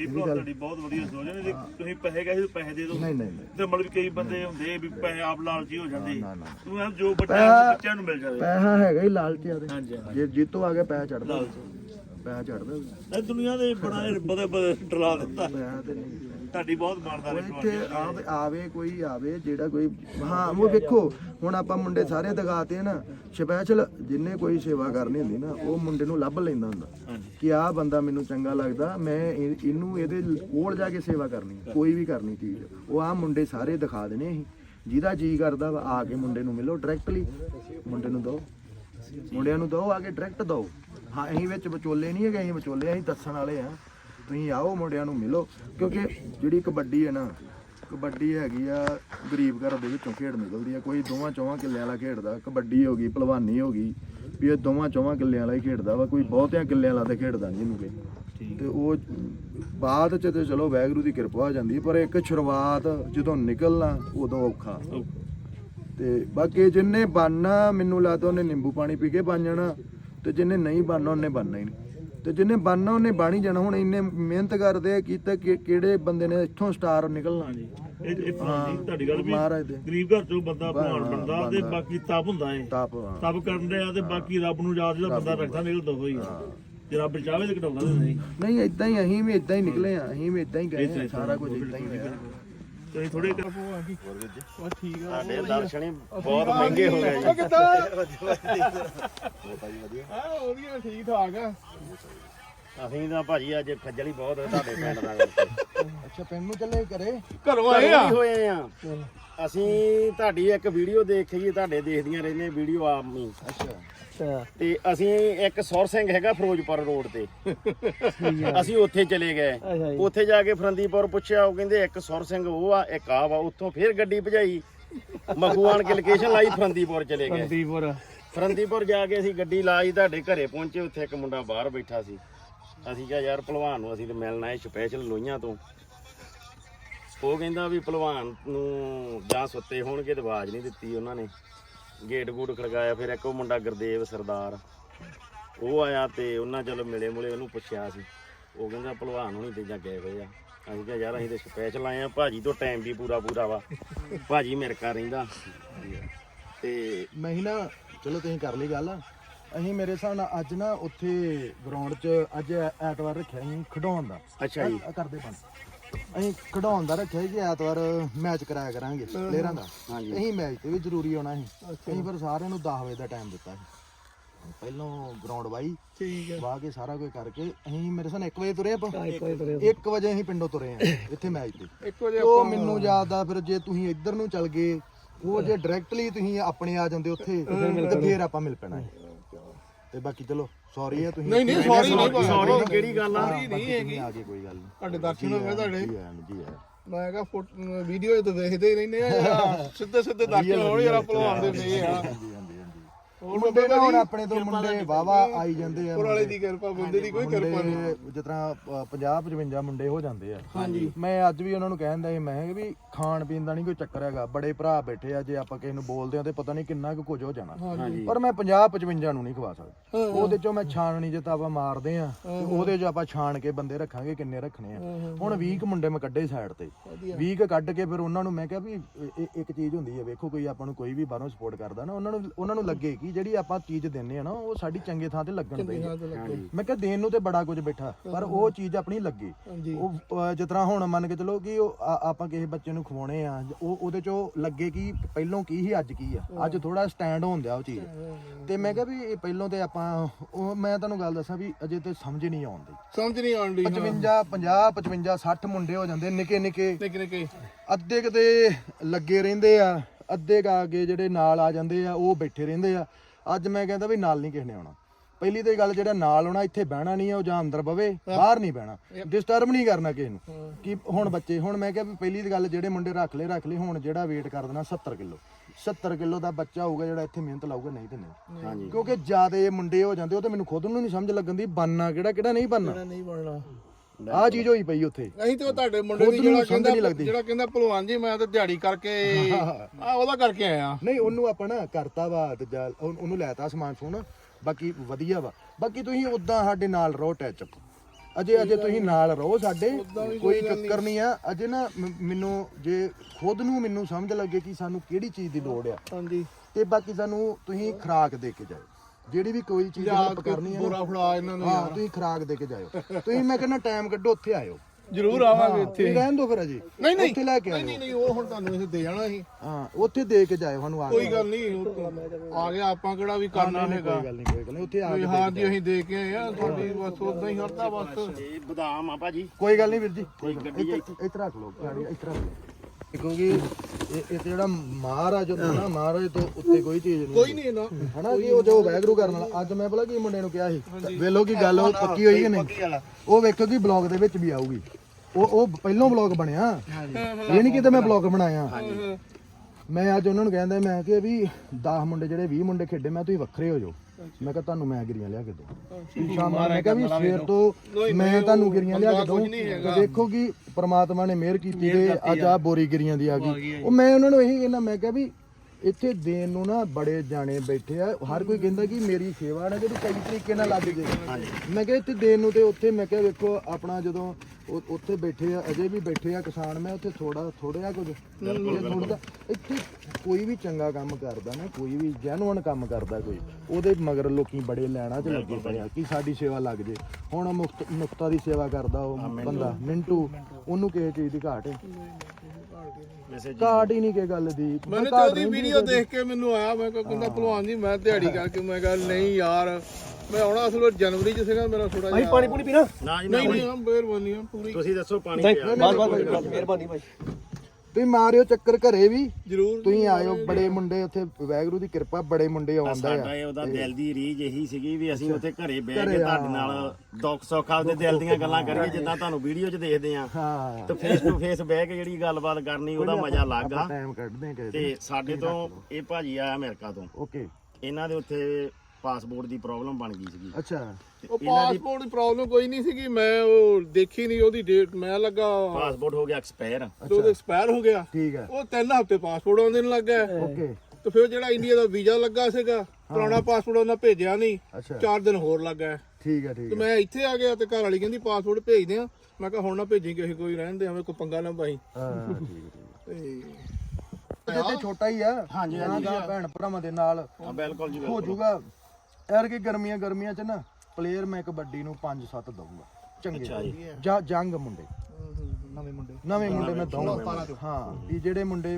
ਇਹ ਬਹੁਤ ਤੁਹਾਡੀ ਬਹੁਤ ਵਧੀਆ ਸੋਚ ਹੈ ਜੇ ਤੁਸੀਂ ਪੈਸੇ ਕਹੇ ਪੈਸੇ ਦੇ ਦਿਓ। ਨਹੀਂ ਨਹੀਂ ਨਹੀਂ। ਤੇ ਮਤਲਬ ਕਈ ਬੰਦੇ ਹੁੰਦੇ ਵੀ ਪੈਸੇ ਆਪ ਲਾਲਚੀ ਹੋ ਜਾਂਦੇ। ਨਾ, ਨਾ। ਤੂੰ ਐਂ ਜੋ ਬੱਚਾ ਪੈਸਾ- ਬੱਚਿਆਂ ਨੂੰ ਮਿਲ ਜਾਵੇ। ਪੈਸਾ ਹੈਗਾ ਹੀ ਲਾਲਚਿਆ ਦੇ ਹਾਂਜੀ ਜੇ ਜਿੱਤੋਂ ਆ ਗਿਆ ਪੈਸਾ ਚੜਦਾ ਪੈਸਾ ਚੜਦਾ ਇਹ ਦੁਨੀਆ ਦੇ ਬੜਾ ਇਹ ਬੜੇ ਡਰਾ ਦਿੱਤਾ। ਪੈਸਾ ਤੇ ਨਹੀਂ। ਤੁਹਾਡੀ ਬਹੁਤ ਇਮਾਨਦਾਰੀ ਕੋਈ ਇੱਥੇ ਆਵੇ ਆਵੇ ਕੋਈ ਆਵੇ ਜਿਹੜਾ ਕੋਈ ਹਾਂ ਉਹ ਵੇਖੋ ਹੁਣ ਆਪਾਂ ਮੁੰਡੇ ਸਾਰੇ ਦਿਖਾਤੇ ਆ ਨਾ ਸਪੈਸ਼ਲ ਜਿੰਨੇ ਕੋਈ ਸੇਵਾ ਕਰਨੀ ਹੁੰਦੀ ਨਾ ਉਹ ਮੁੰਡੇ ਨੂੰ ਲੱਭ ਲੈਂਦਾ ਹੁੰਦਾ। ਕਿ ਆਹ ਬੰਦਾ ਮੈਨੂੰ ਚੰਗਾ ਲੱਗਦਾ ਮੈਂ ਇਹ- ਇਹਨੂੰ ਇਹਦੇ ਕੋਲ ਜਾ ਕੇ ਸੇਵਾ ਕਰਨੀ ਕੋਈ ਵੀ ਕਰਨੀ ਚੀਜ਼। ਉਹ ਆਹ ਮੁੰਡੇ ਸਾਰੇ ਦਿਖਾ ਦੇਣੇ ਅਸੀਂ। ਜਿਹਦਾ ਜੀ ਕਰਦਾ ਵਾ ਆ ਕੇ ਮੁੰਡੇ ਨੂੰ ਮਿਲੋ ਡਾਇਰੈਕਟਲੀ ਮੁੰਡੇ ਨੂੰ ਦਿਓ ਮੁੰਡਿਆਂ ਨੂੰ ਦਿਓ ਆ ਕੇ ਡਾਇਰੈਕਟ ਦਿਓ ਹਾਂ ਅਸੀਂ ਵਿੱਚ ਵਿਚੋਲੇ ਨਹੀਂ ਹੈਗੇ ਅਸੀਂ ਵਿਚੋਲੇ ਅਸੀਂ ਦੱਸਣ ਵਾਲੇ ਆ। ਤੁਸੀਂ ਆਓ ਮੁੰਡਿਆਂ ਨੂੰ ਮਿਲੋ ਕਿਉਂਕਿ ਜਿਹੜੀ ਕਬੱਡੀ ਹੈ ਨਾ ਕਬੱਡੀ ਹੈਗੀ ਆ ਗਰੀਬ ਘਰ ਦੇ ਵਿੱਚੋਂ ਖੇਡ ਨਿਕਲਦੀ ਆ। ਕੋਈ ਦੋਵਾਂ ਚੌਵਾਂ ਕਿੱਲਿਆਂ ਵਾਲਾ ਖੇਡਦਾ ਕਬੱਡੀ ਹੋ ਗਈ ਭਲਵਾਨੀ ਹੋ ਗਈ ਵੀ ਇਹ ਦੋਵਾਂ ਚੌਵਾਂ ਕਿੱਲਿਆਂ ਵਾਲਾ ਹੀ ਖੇਡਦਾ ਵਾ ਕੋਈ ਬਹੁਤਿਆਂ ਕਿੱਲਿਆਂ ਵਾਲਾ ਤੇ ਖੇਡਦਾ ਨਹੀਂ ਇਹਨੂੰ ਕੋਈ। ਤੇ ਉਹ ਬਾਅਦ ਚ ਤੇ ਚਲੋ ਵੈਗਰੂ ਦੀ ਕਿਰਪਾ ਹੋ ਜਾਂਦੀ ਪਰ ਇੱਕ ਸ਼ੁਰੂਆਤ ਜਦੋਂ ਨਿਕਲਣਾ ਉਦੋਂ ਔਖਾ। ਤੇ ਬਾਕੀ ਜਿੰਨੇ ਬਾਨਾ ਮੈਨੂੰ ਲੱਗਦਾ ਉਹਨੇ ਨਿੰਬੂ ਪਾਣੀ ਪੀ ਕੇ ਬਣ ਜਾਣਾ ਤੇ ਜਿੰਨੇ ਨਹੀਂ ਬਾਨਾ ਉਹਨੇ ਬਣਨਾ ਹੀ ਨਹੀਂ। ਤੇ ਜਿੰਨੇ ਬਾਨਾ ਉਹਨੇ ਬਣ ਜਾਣਾ। ਹੁਣ ਇੰਨੇ ਮਿਹਨਤ ਕਰਦੇ ਆ ਕੀਤਾ ਕਿ ਕਿਹੜੇ ਬੰਦੇ ਨੇ ਇੱਥੋਂ ਸਟਾਰ ਨਿਕਲਣਾ ਇਹ ਇਹ ਫਲਾਣੀ ਤੁਹਾਡੀ ਗੱਲ ਵੀ ਮਹਾਰਾਜ ਦੇ। ਗਰੀਬ ਘਰ ਚੋਂ ਬੰਦਾ ਭਗਵਾਨ ਬਣਦਾ ਤੇ ਬਾਕੀ ਤਪ ਹੁੰਦਾ ਏ। ਤਾਪ। ਤਪ ਕਰਨ ਦੇ ਆ ਤੇ ਬਾਕੀ ਰੱਬ ਨੂੰ ਯਾਦ ਜਿਹੜਾ ਬੰਦਾ ਰੱਖਦਾ ਨਿਕਲਦਾ ਹੋਈ ਜੇ ਰੱਬ ਚਾਹਵੇ ਤੇ ਘਟਾਉਂਦਾ ਤੇ ਨਹੀਂ। ਨਹੀਂ ਇਦਾਂ ਹੀ ਅਸੀਂ ਵੀ ਇਦਾਂ ਹੀ ਨਿਕਲੇ ਆ ਅਸੀਂ ਵੀ ਇਦਾਂ ਹੀ ਗਏ ਆ, ਸਾਰਾ ਕੁਝ ਇਦਾਂ ਹੀ ਹੋਇਆ। ਤੇ ਥੋੜੇ ਸਾਡੇ ਦਰਸ਼ਨ ਹੀ ਬਹੁਤ ਮਹਿੰਗੇ ਹੋ ਗਏ ਜੀ। ਕਿੱਦਾਂ? ਹਾਂ ਵਧੀਆ ਠੀਕ ਠਾਕ ਆ। ਅਸੀਂ ਤਾਂ ਭਾਜੀ ਅੱਜ ਖੱਜਲ ਹੀ ਬਹੁਤ ਤੁਹਾਡੇ ਪਿੰਡ ਦਾ ਕਰਕੇ। ਅੱਛਾ ਪਿੰਡ ਨੂੰ ਚੱਲੇ ਕਰੇ ਘਰੋਂ ਆਏ ਆ? ਹੋਏ ਆ। ਅਸੀਂ ਤੁਹਾਡੀ ਇੱਕ ਵੀਡੀਓ ਦੇਖੀ ਤੁਹਾਡੇ ਦੇਖਦੀਆਂ ਰਹਿੰਦੇ ਵੀਡੀਓ ਆਪ ਨਹੀਂ ਅੱਛਾ। ਤੇ ਅਸੀਂ ਇੱਕ ਸੁਰ ਸਿੰਘ ਹੈਗਾ ਫਿਰੋਜ਼ਪੁਰ ਰੋਡ ਤੇ। ਅਸੀਂ ਉੱਥੇ ਚਲੇ ਗਏ। ਉੱਥੇ ਜਾ ਕੇ ਫਰੰਦੀਪੁਰ ਪੁੱਛਿਆ ਉਹ ਕਹਿੰਦੇ ਇੱਕ ਸੁਰ ਸਿੰਘ ਉਹ ਆ ਇੱਕ ਆ ਵਾ ਉੱਥੋਂ ਫਿਰ ਗੱਡੀ ਭਜਾਈ। ਮਖੂਆਣ ਕੇ ਲੋਕੇਸ਼ਨ ਲਾਈ ਫਰੰਦੀਪੁਰ ਚਲੇ ਗਏ। ਫਰੰਦੀਪੁਰ। ਫਰੰਦੀਪੁਰ ਜਾ ਕੇ ਅਸੀਂ ਗੱਡੀ ਲਾਈ ਤੁਹਾਡੇ ਘਰੇ ਪਹੁੰਚੇ ਉੱਥੇ ਇੱਕ ਮੁੰਡਾ ਬਾਹਰ ਬੈਠਾ ਸੀ। ਅਸੀਂ ਕਿਹਾ ਯਾਰ ਭਲਵਾਨ ਨੂੰ ਅਸੀਂ ਤੇ ਮਿਲਣਾ ਹੈ ਸਪੈਸ਼ਲ ਲੋਹੀਆਂ ਤੋਂ। ਉਹ ਕਹਿੰਦਾ ਵੀ ਭਲਵਾਨ ਨੂੰ ਜਾਂ ਸੁੱਤੇ ਹੋਣਗੇ ਤੇ ਆਵਾਜ਼ ਨਹੀਂ ਦਿੱਤੀ ਉਹਨਾਂ ਨੇ। ਗੇਟ ਗੂਟ ਖੜਕਾਇਆ ਫਿਰ ਇੱਕ ਉਹ ਮੁੰਡਾ ਗੁਰਦੇਵ ਸਰਦਾਰ। ਉਹ ਆਇਆ ਤੇ ਉਹਨਾਂ ਚਲੋ ਮਿਲੇ ਮੁਲੇ ਉਹਨੂੰ ਪੁੱਛਿਆ ਸੀ। ਉਹ ਕਹਿੰਦਾ ਭਲਵਾਨ ਹੁਣੀ ਤੇ ਜਾਂ ਗਏ ਹੋਏ ਆ ਅਸੀਂ ਕਿਹਾ ਯਾਰ ਅਸੀਂ ਤੇ ਸਪੈਸ਼ਲ ਆਏ ਆ ਭਾਜੀ ਤੋਂ ਟਾਈਮ ਵੀ ਪੂਰਾ ਪੂਰਾ ਵਾ। ਭਾਜੀ ਮੇਰੇ ਘਰ ਰਹਿੰਦਾ। ਤੇ ਮੈਂ ਹੀ ਨਾ ਚਲੋ ਤੁਸੀਂ ਕਰ ਲਈ ਗੱਲ। ਅਸੀਂ ਮੇਰੇ ਹਿਸਾਬ ਨਾਲ ਅੱਜ ਨਾ ਉੱਥੇ ਗਰਾਊਂਡ 'ਚ ਅੱਜ ਐ- ਐਤਵਾਰ ਰੱਖਿਆ ਸੀ ਖਿਡਾਉਣ ਦਾ। ਅੱਛਾ ਜੀ। ਕਰਦੇ ਬੰਦ ਅਸੀਂ ਖਿਡਾਉਣ ਦਾ ਰੱਖਿਆ ਸੀ ਕਿ ਐਤਵਾਰ ਮੈਚ ਕਰਾਇਆ ਕਰਾਂਗੇ ਪਲੇਅਰਾਂ ਦਾ। ਹਾਂਜੀ। ਅਸੀਂ ਮੈਚ ਤੇ ਵੀ ਜ਼ਰੂਰੀ ਆਉਣਾ ਸੀ। ਅਸੀਂ ਫਿਰ ਸਾਰਿਆਂ ਨੂੰ 10 ਵਜੇ ਦਾ ਟਾਈਮ ਦਿੱਤਾ ਸੀ। ਪਹਿਲੋਂ ਗਰਾਊਂਡ ਵਾਈ ਠੀਕ ਹੈ। ਕੇ ਸਾਰਾ ਕੁਝ ਕਰਕੇ ਅਸੀਂ ਮੇਰੇ ਸਾਨ 1 ਵਜੇ ਤੁਰੇ ਆਪਾਂ। 1 ਵਜੇ ਅਸੀਂ ਪਿੰਡੋਂ ਤੁਰੇ ਆ ਇੱਥੇ ਮੈਚ ਤੇ। 1 ਵਜੇ ਉਹ ਮੈਨੂੰ ਯਾਦ ਆ ਫਿਰ ਜੇ ਤੁਸੀਂ ਇੱਧਰ ਨੂੰ ਚੱਲ ਗਏ ਉਹ ਜੇ ਡਾਇਰੈਕਟਲੀ ਤੁਸੀਂ ਆਪਣੇ ਆ ਜਾਂਦੇ ਉੱਥੇ ਤੇ ਫੇਰ ਆਪਾਂ ਮਿਲ ਪੈਣਾ ਸੀ। ਤੇ ਬਾਕੀ ਚਲੋ ਸੌਰੀ ਹੈ ਤੁਸੀਂ ਨਹੀਂ ਨਹੀਂ ਸੌਰੀ ਨਹੀਂ ਸੌਰੀ ਸੌਰੀ ਕਿਹੜੀ ਗੱਲ ਆ? ਨਹੀਂ ਹੈਗੀ। ਆ ਗਏ ਕੋਈ ਗੱਲ ਨਹੀਂ। ਤੁਹਾਡੇ ਦਰਸ਼ਨ ਹੋ ਗਏ ਤੁਹਾਡੇ ਜੀ ਜੀ। ਮੈਂ ਕਿਹਾ ਫੋਟੋ ਵੀਡੀਓ ਤੇ ਵੇਖਦੇ ਹੀ ਰਹਿੰਦੇ ਆ ਸਿੱਧੇ ਸਿੱਧੇ ਦਰਸ਼ਨ ਹੋਣ ਯਾਰ ਭਲਵਾਨ ਦੇ ਪਏ ਆ। ਮੁੰਡੇ ਨਾ ਹੁਣ ਆਪਣੇ ਤੋਂ ਮੁੰਡੇ ਵਾਵਾ ਆਈ ਜਾਂਦੇ ਆ ਵਾਲੇ ਦੀ ਕਿਰਪਾ ਬੰਦੇ ਦੀ ਕੋਈ ਕਿਰਪਾ ਨਹੀਂ। ਜਿਸ ਤਰ੍ਹਾਂ 50 55 ਮੁੰਡੇ ਹੋ ਜਾਂਦੇ ਆ। ਹਾਂਜੀ। ਮੈਂ ਅੱਜ ਵੀ ਉਹਨਾਂ ਨੂੰ ਕਹਿੰਦਾ ਸੀ ਮੈਂ ਕਿਹਾ ਵੀ ਖਾਣ ਪੀਣ ਦਾ ਨਹੀਂ ਕੋਈ ਚੱਕਰ ਹੈਗਾ ਬੜੇ ਭਰਾ ਬੈਠੇ ਆ ਜੇ ਆਪਾਂ ਕਿਸੇ ਨੂੰ ਬੋਲਦੇ ਆ ਤੇ ਪਤਾ ਨਹੀਂ ਕਿੰਨਾ ਕੁ ਕੁਝ ਹੋ ਜਾਣਾ। ਪਰ ਮੈਂ 50 55 ਨੂੰ ਨਹੀਂ ਖਵਾ ਸਕਦਾ। ਉਹਦੇ ਚੋਂ ਮੈਂ ਛਾਣਨੀ ਜੇ ਤਾਂ ਆਪਾਂ ਮਾਰਦੇ ਆ ਤੇ ਉਹਦੇ ਚ ਆਪਾਂ ਛਾਣ ਕੇ ਬੰਦੇ ਰੱਖਾਂਗੇ ਕਿੰਨੇ ਰੱਖਣੇ ਆ। ਹੁਣ 20 ਕੁ ਮੁੰਡੇ ਮੈਂ ਕੱਢੇ ਸਾਈਡ ਤੇ। 20 ਕੁ ਕੱਢ ਕੇ ਫਿਰ ਉਹਨਾਂ ਨੂੰ ਮੈਂ ਕਿਹਾ ਵੀ ਇੱਕ ਚੀਜ਼ ਹੁੰਦੀ ਹੈ ਵੇਖੋ ਕੋਈ ਆਪਾਂ ਨੂੰ ਕੋਈ ਵੀ ਬਾਹਰੋਂ ਸਪੋਰਟ ਕਰਦਾ ਨਾ ਉਹਨਾਂ ਨੂੰ ਉਹਨਾਂ ਨੂੰ ਲੱਗੇ ਕਿ ਜਿਹੜੀ ਆਪਾਂ ਚੀਜ਼ ਦਿੰਨੇ ਆ ਨਾ ਉਹ ਸਾਡੀ ਚੰਗੇ ਥਾਂ ਤੇ ਲੱਗਣ ਪਈ ਮੈਂ ਕਿਹਾ ਦੇਣ ਨੂੰ ਤੇ ਬੜਾ ਕੁਝ ਬੈਠਾ ਪਰ ਉਹ ਚੀਜ਼ ਆਪਣੀ ਲੱਗੇ। ਉਹ ਅਹ, ਜਿਸ ਤਰ੍ਹਾਂ ਹੁਣ ਮੰਨ ਕੇ ਚਲੋ ਕਿ ਉਹ ਆ- ਆਪਾਂ ਕਿਸੇ ਬੱਚੇ ਨੂੰ ਖਵਾਉਣੇ ਆ ਉਹ ਉਹਦੇ ਚੋਂ ਲੱਗੇ ਕਿ ਪਹਿਲੋਂ ਕੀ ਸੀ ਅੱਜ ਕੀ ਆ? ਅੱਜ ਥੋੜਾ ਸਟੈਂਡ ਹੋਣ ਦਿਆ ਉਹ ਚੀਜ਼। ਤੇ ਮੈਂ ਕਿਹਾ ਵੀ ਇਹ ਪਹਿਲੋਂ ਤੇ ਆਪਾਂ ਉਹ ਮੈਂ ਤੁਹਾਨੂੰ ਗੱਲ ਦੱਸਾਂ ਵੀ ਅਜੇ ਤੇ ਸਮਝ ਨਹੀਂ ਆਉਂਦੀ ਸਮਝ ਨਹੀਂ ਆਉਂਦੀ 55 50 55 60 ਮੁੰਡੇ ਹੋ ਜਾਂਦੇ ਨਿੱਕੇ ਨਿੱਕੇ ਨਿੱਕੇ ਨਿੱਕੇ ਅੱਧੇ ਕਿਤੇ ਲੱਗੇ ਰਹਿੰਦੇ ਆ ਅੱਧੇ ਕਾ ਕੇ ਜਿਹੜੇ ਨਾਲ ਆ ਜਾਂਦੇ ਆ ਉਹ ਬੈਠੇ ਰਹਿੰਦੇ ਆ। ਅੱਜ ਮੈਂ ਕਹਿੰਦਾ ਵੀ ਨਾਲ ਨਹੀਂ ਕਿਸੇ ਨੇ ਆਉਣਾ। ਪਹਿਲੀ ਤੇ ਗੱਲ ਜਿਹੜਾ ਨਾਲ ਆਉਣਾ ਇੱਥੇ ਬਹਿਣਾ ਨਹੀਂ ਆ ਉਹ ਜਾਂ ਅੰਦਰ ਬਵੇ ਬਾਹਰ ਨਹੀਂ ਬਹਿਣਾ। ਡਿਸਟਰਬ ਨਹੀਂ ਕਰਨਾ ਕਿਸੇ ਨੂੰ। ਕਿ ਹੁਣ ਬੱਚੇ ਹੁਣ ਮੈਂ ਕਿਹਾ ਵੀ ਪਹਿਲੀ ਦੀ ਗੱਲ ਜਿਹੜੇ ਮੁੰਡੇ ਰੱਖ ਲੈ ਰੱਖ ਲੈ ਹੁਣ ਜਿਹੜਾ weight ਕਰ ਦੇਣਾ 70 ਕਿਲੋ। 70 ਕਿਲੋ ਦਾ ਬੱਚਾ ਹੋਊਗਾ ਜਿਹੜਾ ਇੱਥੇ ਮਿਹਨਤ ਲਾਊਗਾ ਨਹੀਂ ਤੇ ਨਹੀਂ। ਹਾਂਜੀ। ਕਿਉਂਕਿ ਜਿਆਦੇ ਮੁੰਡੇ ਹੋ ਜਾਂਦੇ ਉਹ ਤੇ ਮੈਨੂੰ ਖੁਦ ਨੂੰ ਨਹੀਂ ਸਮਝ ਲੱਗਣ ਦੀ ਬੰਨਾ ਕਿਹੜਾ ਕਿਹੜਾ ਨਹੀਂ ਬੰਨਾ ਨਹੀਂ ਬਣਨਾ। ਆਹ ਚੀਜ਼ ਹੋਈ ਪਈ ਉੱਥੇ। ਅਸੀਂ ਤੇ ਉਹ ਤੁਹਾਡੇ ਮੁੰਡੇ ਖੁਦ ਦੀ ਨੂੰ ਜਿਹੜਾ ਸਮਝ ਨਹੀਂ ਕਹਿੰਦਾ ਲੱਗਦੀ। ਜਿਹੜਾ ਕਹਿੰਦਾ ਭਲਵਾਨ ਜੀ ਮੈਂ ਤਾਂ ਦਿਹਾੜੀ ਕਰਕੇ ਆ ਉਹਦਾ ਕਰਕੇ ਆਇਆ। ਨਹੀਂ ਉਹਨੂੰ ਆਪਾਂ ਨਾ ਕਰਤਾ ਵਾ ਤੇ ਜਾ- ਉਹਨੂੰ ਲੈਤਾ ਸਮਾਨ ਸਮੂਨ। ਬਾਕੀ ਵਧੀਆ ਵਾ। ਬਾਕੀ ਤੁਸੀਂ ਉਦਾਂ ਸਾਡੇ ਨਾਲ ਰਹੋ ਟੱਚ ਅਜੇ ਅਜੇ ਤੁਸੀਂ ਨਾਲ ਰਹੋ ਸਾਡੇ। ਕੋਈ ਚੱਕਰ ਨਹੀਂ ਆ। ਅਜੇ ਨਾ ਮ- ਮੈਨੂੰ ਜੇ ਖੁਦ ਨੂੰ ਮੈਨੂੰ ਸਮਝ ਲੱਗੇ ਕਿ ਸਾਨੂੰ ਕਿਹੜੀ ਚੀਜ਼ ਦੀ ਲੋੜ ਆ। ਹਾਂਜੀ। ਤੇ ਬਾਕੀ ਸਾਨੂੰ ਤੁਸੀਂ ਖਰਾਕ ਦੇ ਕੇ ਜਾਓ। ਜਿਹੜੀ ਵੀ ਕੋਈ ਚੀਜ਼ ਹੈਲਪ ਕਰਨੀ ਹੈ ਬੋਰਾ ਨਾ ਫੜਾ ਇਹਨਾਂ ਨੂੰ ਹਾਂ ਤੁਸੀਂ ਖਰਾਕ ਦੇ ਕੇ ਜਾਓ ਤੁਸੀਂ ਮੈਂ ਕਹਿੰਦਾ ਟਾਈਮ ਕੱਢੋ ਉੱਥੇ ਆਇਓ। ਜ਼ਰੂਰ ਆਵਾਂਗੇ ਇੱਥੇ। ਰਹਿਣ ਦਿਓ ਫਿਰ ਅਜੇ। ਨਹੀਂ ਨਹੀਂ। ਉੱਥੇ ਲੈ ਕੇ ਨਹੀਂ ਆਇਓ। ਨਹੀਂ ਨਹੀਂ ਉਹ ਹੁਣ ਤੁਹਾਨੂੰ ਅਸੀਂ ਦੇ ਜਾਣਾ ਸੀ ਹਾਂ ਉੱਥੇ ਦੇ ਕੇ ਜਾਇਓ ਸਾਨੂੰ ਆ ਕੋਈ ਗੱਲ ਨਹੀਂ ਆ ਗਿਆ ਆਪਾਂ ਕਿਹੜਾ ਵੀ ਕਰਨਾ ਹੈਗਾ। ਕੋਈ ਗੱਲ ਨਹੀਂ ਕੋਈ ਗੱਲ ਨਹੀਂ ਉੱਥੇ ਆ ਕੇ ਹਾਂ ਜੀ ਅਸੀਂ ਦੇ ਕੇ ਆਏ ਆ ਤੁਹਾਡੀ ਬਸ ਉਦਾਂ ਹੀ ਹਰਦਾ ਬਸ। ਇਹ ਬਦਾਮ ਆ ਭਾਜੀ। ਕੋਈ ਗੱਲ ਨਹੀਂ ਵੀਰ ਜੀ। ਕੋਈ ਗੱਲ ਗੱਡੀ ਨਹੀਂ ਇੱਥੇ। ਰੱਖ ਲਓ ਗਾੜੀ ਇੱਥੇ ਰੱਖ ਲਓ। ਕਿਉਂਕਿ ਇਹ ਇਹ ਤੇ ਜਿਹੜਾ ਮਹਾਰਾਜ ਹੁੰਦਾ ਨਾ ਮਹਾਰਾਜ ਤੋਂ ਉੱਤੇ ਕੋਈ ਚੀਜ਼ ਨਹੀਂ ਕੋਈ ਨਹੀਂ ਨਾ। ਹਨਾ ਕਿ ਉਹ ਜੋ ਵੈਗਰੂ ਕਰਨ ਵਾਲਾ। ਅੱਜ ਮੈਂ ਭਲਾ ਕੀ ਮੁੰਡੇ ਨੂੰ ਕਿਹਾ ਸੀ ਵੇਲੋ ਕੀ ਗੱਲ ਉਹ ਪੱਕੀ ਹੋਈ ਕਿ ਨਹੀਂ? ਉਹ ਵੇਖੋ ਕਿ ਬਲੌਗ ਦੇ ਵਿੱਚ ਵੀ ਆਊਗੀ। ਉਹ ਉਹ ਪਹਿਲੋਂ ਬਲੌਗ ਬਣਿਆ। ਇਹ ਨਹੀਂ ਕਿਤੇ ਮੈਂ ਬਲੌਗ ਬਣਾਇਆ। ਮੈਂ ਅੱਜ ਉਹਨਾਂ ਨੂੰ ਕਹਿੰਦਾ ਮੈਂ ਕਿ ਵੀ 10 ਮੁੰਡੇ ਜਿਹੜੇ 20 ਮੁੰਡੇ ਖੇਡੇ ਮੈਂ ਤੁਸੀਂ ਵੱਖਰੇ ਹੋ ਜਾਓ। ਮੈਂ ਕਿਹਾ ਤੁਹਾਨੂੰ ਮੈਂ ਗਿਰੀਆਂ ਲਿਆ ਕੇ ਦਊਂ। ਸ਼ਾਮ ਨੂੰ ਮੈਂ ਕਿਹਾ ਵੀ ਸਵੇਰ ਤੋਂ ਮੈਂ ਤੁਹਾਨੂੰ ਗਿਰੀਆਂ ਲਿਆ ਕੇ ਦਊਂ। ਤੇ ਦੇਖੋ ਕਿ ਪ੍ਰਮਾਤਮਾ ਨੇ ਮਿਹਰ ਕੀਤੀ ਤੇ ਅੱਜ ਆ। ਬੋਰੀ ਗਿਰੀਆਂ ਦੀ ਆ ਗਈ। ਉਹ ਮੈਂ ਉਹਨਾਂ ਨੂੰ ਇਹੀ ਕਹਿੰਦਾ ਮੈਂ ਕਿਹਾ ਵੀ ਇੱਥੇ ਦੇਣ ਨੂੰ ਨਾ ਬੜੇ ਜਾਣੇ ਬੈਠੇ ਆ। ਹਰ ਕੋਈ ਕਹਿੰਦਾ ਕਿ ਮੇਰੀ ਸੇਵਾ ਨਾ ਜਿਹੜੀ ਕਈ ਤਰੀਕੇ ਨਾਲ ਲੱਗ ਜੇ। ਮੈਂ ਕਿਹਾ ਇੱਥੇ ਦੇਣ ਨੂੰ ਤੇ ਉੱਥੇ ਮੈਂ ਕਿਹਾ ਵੇਖੋ ਆਪਣਾ ਜਦੋਂ ਉੱਥੇ ਬੈਠੇ ਆ ਅਜੇ ਵੀ ਬੈਠੇ ਆ ਕਿਸਾਨ ਮੈਂ ਉੱਥੇ ਥੋੜਾ ਥੋੜਿਆ ਕੁਝ ਥੋੜ੍ਹਾ- ਇੱਥੇ ਕੋਈ ਵੀ ਚੰਗਾ ਕੰਮ ਕਰਦਾ ਨਾ ਕੋਈ ਵੀ ਜੈਨੂਅਨ ਕੰਮ ਕਰਦਾ ਕੋਈ ਉਹਦੇ ਮਗਰ ਲੋਕੀ ਬੜੇ ਲੈਣਾ 'ਚ ਲੱਗੇ ਪਏ ਆ ਕਿ ਸਾਡੀ ਸੇਵਾ ਲੱਗ ਜੇ। ਹੁਣ ਮੁਕਤ ਮੁਕਤਾ ਦੀ ਸੇਵਾ ਕਰਦਾ ਉਹ ਬੰਦਾ ਮਿੰਟੂ। ਉਹਨੂੰ ਕਿਸੇ ਚੀਜ਼ ਦੀ ਘਾਟ ਹੈ ਘਾਟ ਹੀ ਨਹੀਂ। ਕਿ ਗੱਲ ਦੀ। ਮੈंने ਤਾਂ ਉਹਦੀ ਵੀਡੀਓ ਦੇਖ ਕੇ ਮੈਨੂੰ ਆਇਆ ਮੈਂ ਕਿਹਾ ਕਹਿੰਦਾ ਭਲਵਾਨ ਜੀ ਮੈਂ ਦਿਹਾੜੀ ਕਰਕੇ ਮੈਂ ਕਿਹਾ ਨਹੀਂ ਯਾਰ ਮੈਂ ਆਉਣਾ ਅਸਲ ਵਿੱਚ ਜਨਵਰੀ ਚ ਸੀਗਾ ਮੇਰਾ ਥੋੜਾ ਜਿਹਾ ਪਾਣੀ ਪੂਣੀ ਪੀਣਾ ਨਾ ਜੀ ਨਾ ਨਹੀਂ ਨਹੀਂ ਹਾਂ ਮਿਹਰਬਾਨੀ ਆ ਪੂਰੀ। ਤੁਸੀਂ ਦੱਸੋ ਪਾਣੀ ਪਿਆ। ਬਸ ਬਸ ਮਿਹਰਬਾਨੀ ਭਾਈ। ਤੁਸੀਂ ਮਾਰਿਓ ਚੱਕਰ ਘਰੇ ਵੀ। ਜ਼ਰੂਰ। ਤੁਸੀਂ ਆਇਓ ਬੜੇ ਮੁੰਡੇ ਉੱਥੇ ਵੈਗਰੂ ਦੀ ਕਿਰਪਾ ਬੜੇ ਮੁੰਡੇ ਆਉਂਦੇ ਸਾਡਾ ਆ ਇਹ ਉਹਦਾ ਦਿਲ ਦੀ ਰੀਝ ਇਹੀ ਸੀਗੀ ਵੀ ਅਸੀਂ ਉੱਥੇ ਘਰੇ ਬਹਿ ਕੇ ਤੁਹਾਡੇ ਨਾਲ ਦੁੱਖ ਸੁੱਖ ਆਪਦੇ ਦਿਲ ਦੀਆਂ ਗੱਲਾਂ ਕਰੀਏ ਜਿੱਦਾਂ ਤੁਹਾਨੂੰ ਵੀਡੀਓ 'ਚ ਦੇਖਦੇ ਆ। ਹਾਂ। ਤੇ ਫੇਸ ਟੂ ਫੇਸ ਬਹਿ ਕੇ ਜਿਹੜੀ ਗੱਲਬਾਤ ਕਰਨੀ ਉਹਦਾ ਮਜ਼ਾ ਅਲੱਗ ਆ। ਟਾਈਮ ਕੱਢਦੇ ਕਿਸੇ ਤੇ ਸਾਡੇ ਤੋਂ ਇਹ ਭਾਜੀ ਆਇਆ ਅਮਰੀਕਾ ਤੋਂ। ਓਕੇ ਇਹਨਾਂ ਦੇ ਉੱਥੇ ਪਾਸਪੋਰਟ ਦੀ ਪ੍ਰੋਬਲਮ ਬਣ ਗਈ ਸੀਗੀ। ਅੱਛਾ। ਤੇ ਉਹ ਇਹਨਾਂ ਦੀ ਪਾਸਪੋਰਟ ਦੀ ਪ੍ਰੋਬਲਮ ਕੋਈ ਨਹੀਂ ਸੀਗੀ ਮੈਂ ਉਹ ਦੇਖੀ ਨਹੀਂ ਉਹਦੀ ਡੇਟ ਮੈਂ ਲੱਗਾ ਪਾਸਪੋਰਟ ਹੋ ਗਿਆ ਐਕਸਪਾਇਰ ਤੇ ਉਹਦੇ ਐਕਸਪਾਇਰ ਹੋ ਗਿਆ। ਠੀਕ ਹੈ। ਉਹ ਤਿੰਨ ਹਫ਼ਤੇ ਪਾਸਪੋਰਟ ਆਉਂਦੇ ਨੂੰ ਲੱਗਾ ਓਕੇ। ਤੇ ਫਿਰ ਜਿਹੜਾ ਇੰਡੀਆ ਦਾ ਵੀਜ਼ਾ ਲੱਗਾ ਸੀਗਾ ਪੁਰਾਣਾ ਪਾਸਪੋਰਟ ਉਹਨਾਂ ਭੇਜਿਆ ਨਹੀਂ। ਅੱਛਾ। 4 ਦਿਨ ਹੋਰ ਲੱਗਾ ਠੀਕ ਹੈ ਠੀਕ ਤੇ ਹੈ। ਮੈਂ ਇੱਥੇ ਆ ਗਿਆ ਤੇ ਘਰ ਵਾਲੀ ਕਹਿੰਦੀ ਪਾਸਪੋਰਟ ਭੇਜਦੇ ਆ। ਮੈਂ ਕਿਹਾ ਹੁਣ ਨਾ ਭੇਜੀ ਕਿਸੇ ਕੋਈ ਰਹਿਣ ਦੇ ਐਵੇਂ ਕੋਈ ਪੰਗਾ ਨਾ ਪਾਈ। ਹਾਂ ਠੀਕ ਤੇ ਛੋਟਾ ਹੀ ਆ। ਹਾਂਜੀ, ਹਾਂਜੀ। ਭੈਣ ਭਰਾਵਾਂ ਦੇ ਨਾਲ ਹਾਂ ਬਿਲਕੁਲ ਜੀ ਹੋ ਜਾਊਗਾ ਯਾਰ ਕਿ ਗਰਮੀਆਂ ਗਰਮੀਆਂ ਚ ਨਾ ਪਲੇਅਰ ਮੈਂ ਕਬੱਡੀ ਨੂੰ 5-7 ਦਊਂਗਾ। ਚੰਗੇ। ਜਾਂ। ਜੰਗ ਮੁੰਡੇ। ਨਵੇਂ ਮੁੰਡੇ। ਨਵੇਂ ਮੁੰਡੇ ਮੈਂ ਦਊਂਗਾ। ਹਾਂ ਵੀ ਜਿਹੜੇ ਮੁੰਡੇ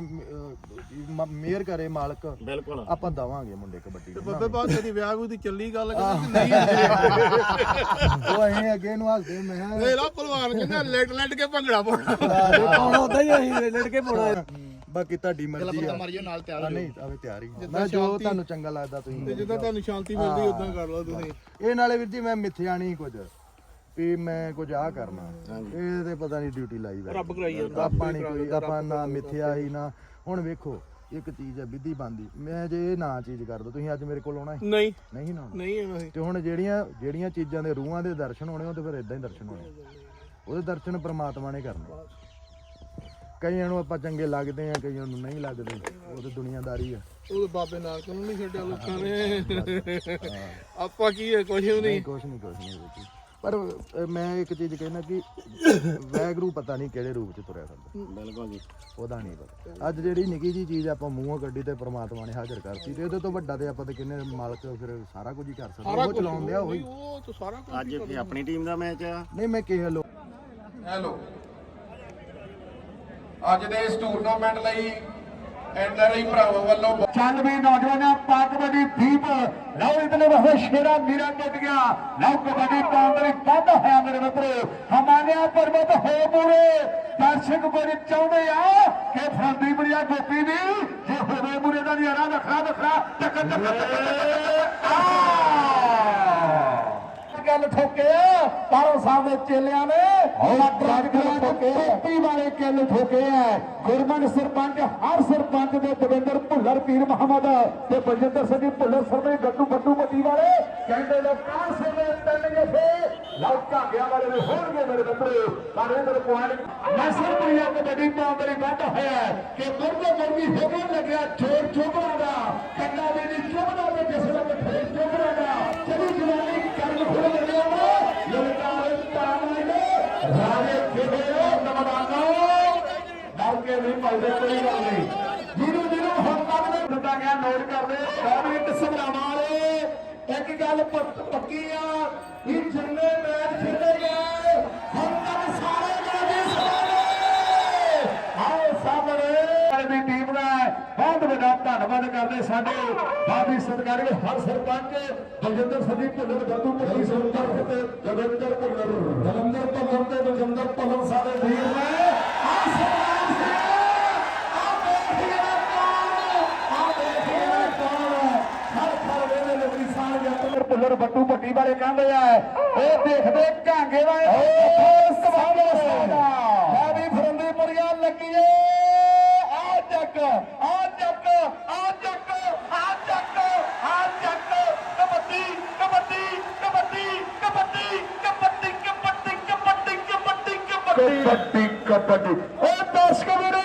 ਮੇਅਰ ਕਰੇ ਮਾਲਕ ਬਿਲਕੁਲ। ਆਪਾਂ ਦਵਾਂਗੇ ਮੁੰਡੇ ਕਬੱਡੀ ਨੂੰ ਬੱਬੇ ਬਾਅਦ ਕਦੀ ਵਿਆਹ ਵੀ ਦੀ ਚੱਲੀ ਗੱਲ ਕਹਿੰਦੀ ਨਹੀਂ ਉਹ ਅਸੀਂ ਅੱਗੇ ਨੂੰ ਹੱਸਦੇ ਮੈਂ ਇਹ ਲਾ ਪਹਿਲਵਾਨ ਕਹਿੰਦਾ ਲੈਟ ਲੈਟ ਕੇ ਭੰਗੜਾ ਪਾਉਣਾ। ਪਾਉਣਾ ਉਦਾਂ ਹੀ ਅਸੀਂ ਲੜ ਕੇ ਪਾਉਣਾ। ਬਾਕੀ ਤੁਹਾਡੀ ਮਰਜ਼ੀ ਆ। ਮਰਿਓ ਨਾਲ ਤਿਆਰ ਆ, ਨਹੀਂ ਆਵੇ ਤਿਆਰ ਹੀ ਮੈਂ ਜੋ ਤੁਹਾਨੂੰ ਚੰਗਾ ਲੱਗਦਾ ਤੇ ਤੁਸੀਂ ਜਿੱਦਾਂ ਤੁਹਾਨੂੰ ਸ਼ਾਂਤੀ ਮਿਲਦੀ ਉਦਾਂ ਕਰ ਲਓ ਤੁਸੀਂ। ਇਹ ਨਾਲੇ ਵੀਰ ਜੀ ਮੈਂ ਮਿੱਥਿਆ ਨਹੀਂ ਕੁਝ ਵੀ ਮੈਂ ਕੁਝ ਆ ਕਰਨਾ। ਇਹ ਤੇ ਪਤਾ ਨਹੀਂ ਡਿਊਟੀ ਲਾਈ ਬੈਠੇ। ਰੱਬ ਕਰਾਈ ਜਾਂਦਾ ਆਪਾਂ ਨਹੀਂ ਕੋਈ ਆਪਾਂ ਨਾ ਮਿੱਥਿਆ ਹੀ ਨਾ। ਹੁਣ ਵੇਖੋ ਇੱਕ ਚੀਜ਼ ਹੈ ਵਿਧੀ ਬੰਦੀ ਮੈਂ ਜੇ ਇਹ ਨਾ ਚੀਜ਼ ਕਰ ਦੋ ਤੁਸੀਂ ਅੱਜ ਮੇਰੇ ਕੋਲ ਆਉਣਾ ਨਹੀਂ। ਨਹੀਂ ਨਾ ਨਹੀਂ ਆਉਣਾ ਤੇ ਹੁਣ ਜਿਹੜੀਆਂ ਜਿਹੜੀਆਂ ਚੀਜ਼ਾਂ ਦੇ ਰੂਹਾਂ ਦੇ ਦਰਸ਼ਨ ਹੋਣੇ ਉਹ ਤੇ ਫਿਰ ਇਦਾਂ ਹੀ ਦਰਸ਼ਨ ਹੋਣੇ। ਉਹਦੇ ਦਰਸ਼ਨ ਪ੍ਰਮਾਤਮਾ ਨੇ ਕਰਨੇ। ਕਈਆਂ ਨੂੰ ਆਪਾਂ ਚੰਗੇ ਲੱਗਦੇ ਆ ਕਈਆਂ ਨੂੰ ਨਹੀਂ ਲੱਗਦੇ। ਉਹ ਤੇ ਦੁਨੀਆਦਾਰੀ ਆ। ਉਹ ਬਾਬੇ ਨਾਨਕ ਨੂੰ ਨਹੀਂ ਛੱਡਿਆ ਲੋਕਾਂ ਨੇ। ਆਪਾਂ ਕੀ ਹੈ ਕੁਝ ਨਹੀਂ। ਕੁਛ ਨਹੀਂ ਕੁਛ ਨਹੀਂ। ਪਰ ਮੈਂ ਇੱਕ ਚੀਜ਼ ਕਹਿਣਾ ਕਿ ਵੈਗਰੂ ਪਤਾ ਨਹੀਂ ਕਿਹੜੇ ਰੂਪ ਚ ਤੁਰਿਆ ਫਿਰਦਾ। ਬਿਲਕੁਲ ਜੀ। ਉਹਦਾ ਨਹੀਂ ਪਤਾ। ਅੱਜ ਜਿਹੜੀ ਨਿੱਕੀ ਜੀ ਚੀਜ਼ ਆਪਾਂ ਮੂੰਹੋਂ ਕੱਢੀ ਤੇ ਪ੍ਰਮਾਤਮਾ ਨੇ ਹਾਜ਼ਰ ਕਰਤੀ ਤੇ ਇਹਦੇ ਤੋਂ ਵੱਡਾ ਤੇ ਆਪਾਂ ਤੇ ਕਿੰਨੇ ਮਾਲਕ ਫਿਰ ਸਾਰਾ ਕੁਝ ਹੀ ਕਰ ਸਕਦੇ ਉਹ ਚਲਾਉਣ ਦਿਆ ਉਹੀ। ਉਹ ਤਾਂ ਸਾਰਾ ਕੁਝ ਅੱਜ ਵੀ ਆਪਣੀ ਟੀਮ ਦਾ ਮੈਚ ਆ। ਨਹੀਂ ਮੈਂ ਕਿਹਾ ਲੋ ਹੈਲੋ। ਅੱਜ ਦੇ ਇਸ ਟੂਰਨਾਮੈਂਟ ਲਈ ਐਨਆਰਆਈ ਭਰਾਵਾਂ ਵੱਲੋਂ ਚੱਲ ਵੀ ਨੌਜਵਾਨਾਂ ਪਾ ਦੀਪ, ਲਓ ਇਤਨੇ ਬਹੁਤ ਸ਼ੇਰਾ ਮੀਰਾ ਟੁੱਟ ਗਿਆ। ਲਓ ਕਬੱਡੀ ਪਾਉਣ ਵੱਧ ਹੋਇਆ ਮੇਰੇ ਮਿੱਤਰੋ। ਹਮਾਨਿਆ ਪਰਬਤ ਹੋ ਪੂਰੇ। ਦਰਸ਼ਕ ਬੜੀ ਚਾਹੁੰਦੇ ਆ ਕਿ ਫਰੰਦੀ ਬੜੀਆ ਗੋਪੀ ਦੀ, ਜੇ ਹੋਵੇ ਮੂਰੇ ਦਾ ਨਿਆਰਾ, ਵੱਖਰਾ ਵੱਖਰਾ ਟੱਕਰ ਟੱਕਰ ਆ! ਗੱਲ ਠੋਕੇ ਆ। ਪਾਰੋ ਸਾਹਿਬ ਦੇ ਚੇਲਿਆਂ ਨੇ ਅੱਜ ਗੱਲ ਠੋਕੇ ਟੋਪੀ ਵਾਲੇ ਕਿੱਲ ਠੋਕੇ ਆ। ਗੁਰਮਨ ਸਰਪੰਚ ਹਰ ਸਰਪੰਚ ਦੇ ਦਵਿੰਦਰ ਭੁੱਲਰ ਪੀਰ ਮੁਹੰਮਦ ਤੇ ਬਲਜਿੰਦਰ ਸਿੰਘ ਭੁੱਲਰ ਸਰਵੇ ਗੱਟੂ ਬੱਟੂ ਪੱਟੀ ਵਾਲੇ ਕਹਿੰਦੇ ਨੇ ਕਾਸੇ ਦੇ ਤਿੰਨ ਜਫੇ ਲਓ ਝਾਂਗਿਆਂ ਵਾਲੇ ਦੇ ਹੋਣਗੇ ਮੇਰੇ ਪਰ ਇਧਰ ਪੁਆਇੰਟ ਨਸਰ ਪ੍ਰਿਆ ਕਬੱਡੀ ਪਾਉਂਦੇ ਵੱਧ ਹੋਇਆ ਕਿ ਮੁਰਗੇ ਮੁਰਗੀ ਹੋਣ ਲੱਗਿਆ ਚੋਰ ਚੋਬਰਾ ਦਾ ਦੇ ਦੀ ਚੋਬਰਾ ਦੇ ਜਿਸ ਵੇਲੇ ਫੇਰ ਚੋਬਰਾ ਦਾ ਚਲੀ ਜਵਾਨੀ ਕਰਨ ਖੁੱਲ ਲੱਗਿਆ ਵਾ ਲਲਕਾਰ ਤਾਣੇ ਨੇ ਰਾਜੇ ਖੇਡਿਓ ਨਮਦਾਨੋ ਡਰ ਕੇ ਨਹੀਂ ਭਜਦੇ ਕੋਈ ਗੱਲ ਨਹੀਂ ਜਿਹਨੂੰ ਜਿਹਨੂੰ ਹੁਣ ਤੱਕ ਦੇ ਦਿੱਤਾ ਗਿਆ ਨੋਟ ਕਰ ਲੈ ਕਾਬਲੀਟ ਸਮਰਾਵਾਂ ਵਾਲੇ ਇੱਕ ਗੱਲ ਪ- ਆ ਵੀ ਜਿੰਨੇ ਮੈਚ ਖੇਡੇ ਗਏ। ਹੁਣ ਤੱਕ ਸਾਰੇ ਮੈਚ ਸਮਾਨੇ ਆਓ ਸਾਹਮਣੇ। ਦੀ ਟੀਮ ਦਾ ਬਹੁਤ ਵੱਡਾ ਧੰਨਵਾਦ ਕਰਦੇ ਸਾਡੇ ਬਾਬੀ ਸਤਿਕਾਰੀ ਹਰ ਸਰਪੰਚ ਬਲਜਿੰਦਰ ਸਿੰਘ ਜੀ ਭੁੱਲਰ ਗੱਦੂ ਪੱਟੀ ਸਰਪੰਚ ਤੇ ਜਗਿੰਦਰ ਭੁੱਲਰ ਜਲੰਧਰ ਭੁੱਲਰ ਤੇ ਬਲਜਿੰਦਰ ਭੁੱਲਰ ਸਾਡੇ ਵੀਰ ਨੇ। ਵਾਲੇ ਕਹਿੰਦੇ ਆ ਉਹ ਦੇਖਦੇ ਝਾਂਗੇ ਦਾ ਉਹ ਸਵਾਲ ਸਾਡਾ ਮੈਂ ਵੀ ਫਰੰਦੀਪੁਰੀਆ ਲੱਗੀਏ। ਆ ਚੱਕ ਆ ਚੱਕ ਆ ਚੱਕ ਆ ਚੱਕ ਆ ਚੱਕ। ਕਬੱਡੀ ਕਬੱਡੀ ਕਬੱਡੀ ਕਬੱਡੀ ਕਬੱਡੀ ਕਬੱਡੀ ਕਬੱਡੀ ਕਬੱਡੀ ਕਬੱਡੀ। ਕਬੱਡੀ ਓ ਦਰਸ਼ਕ ਵੀਰੇ।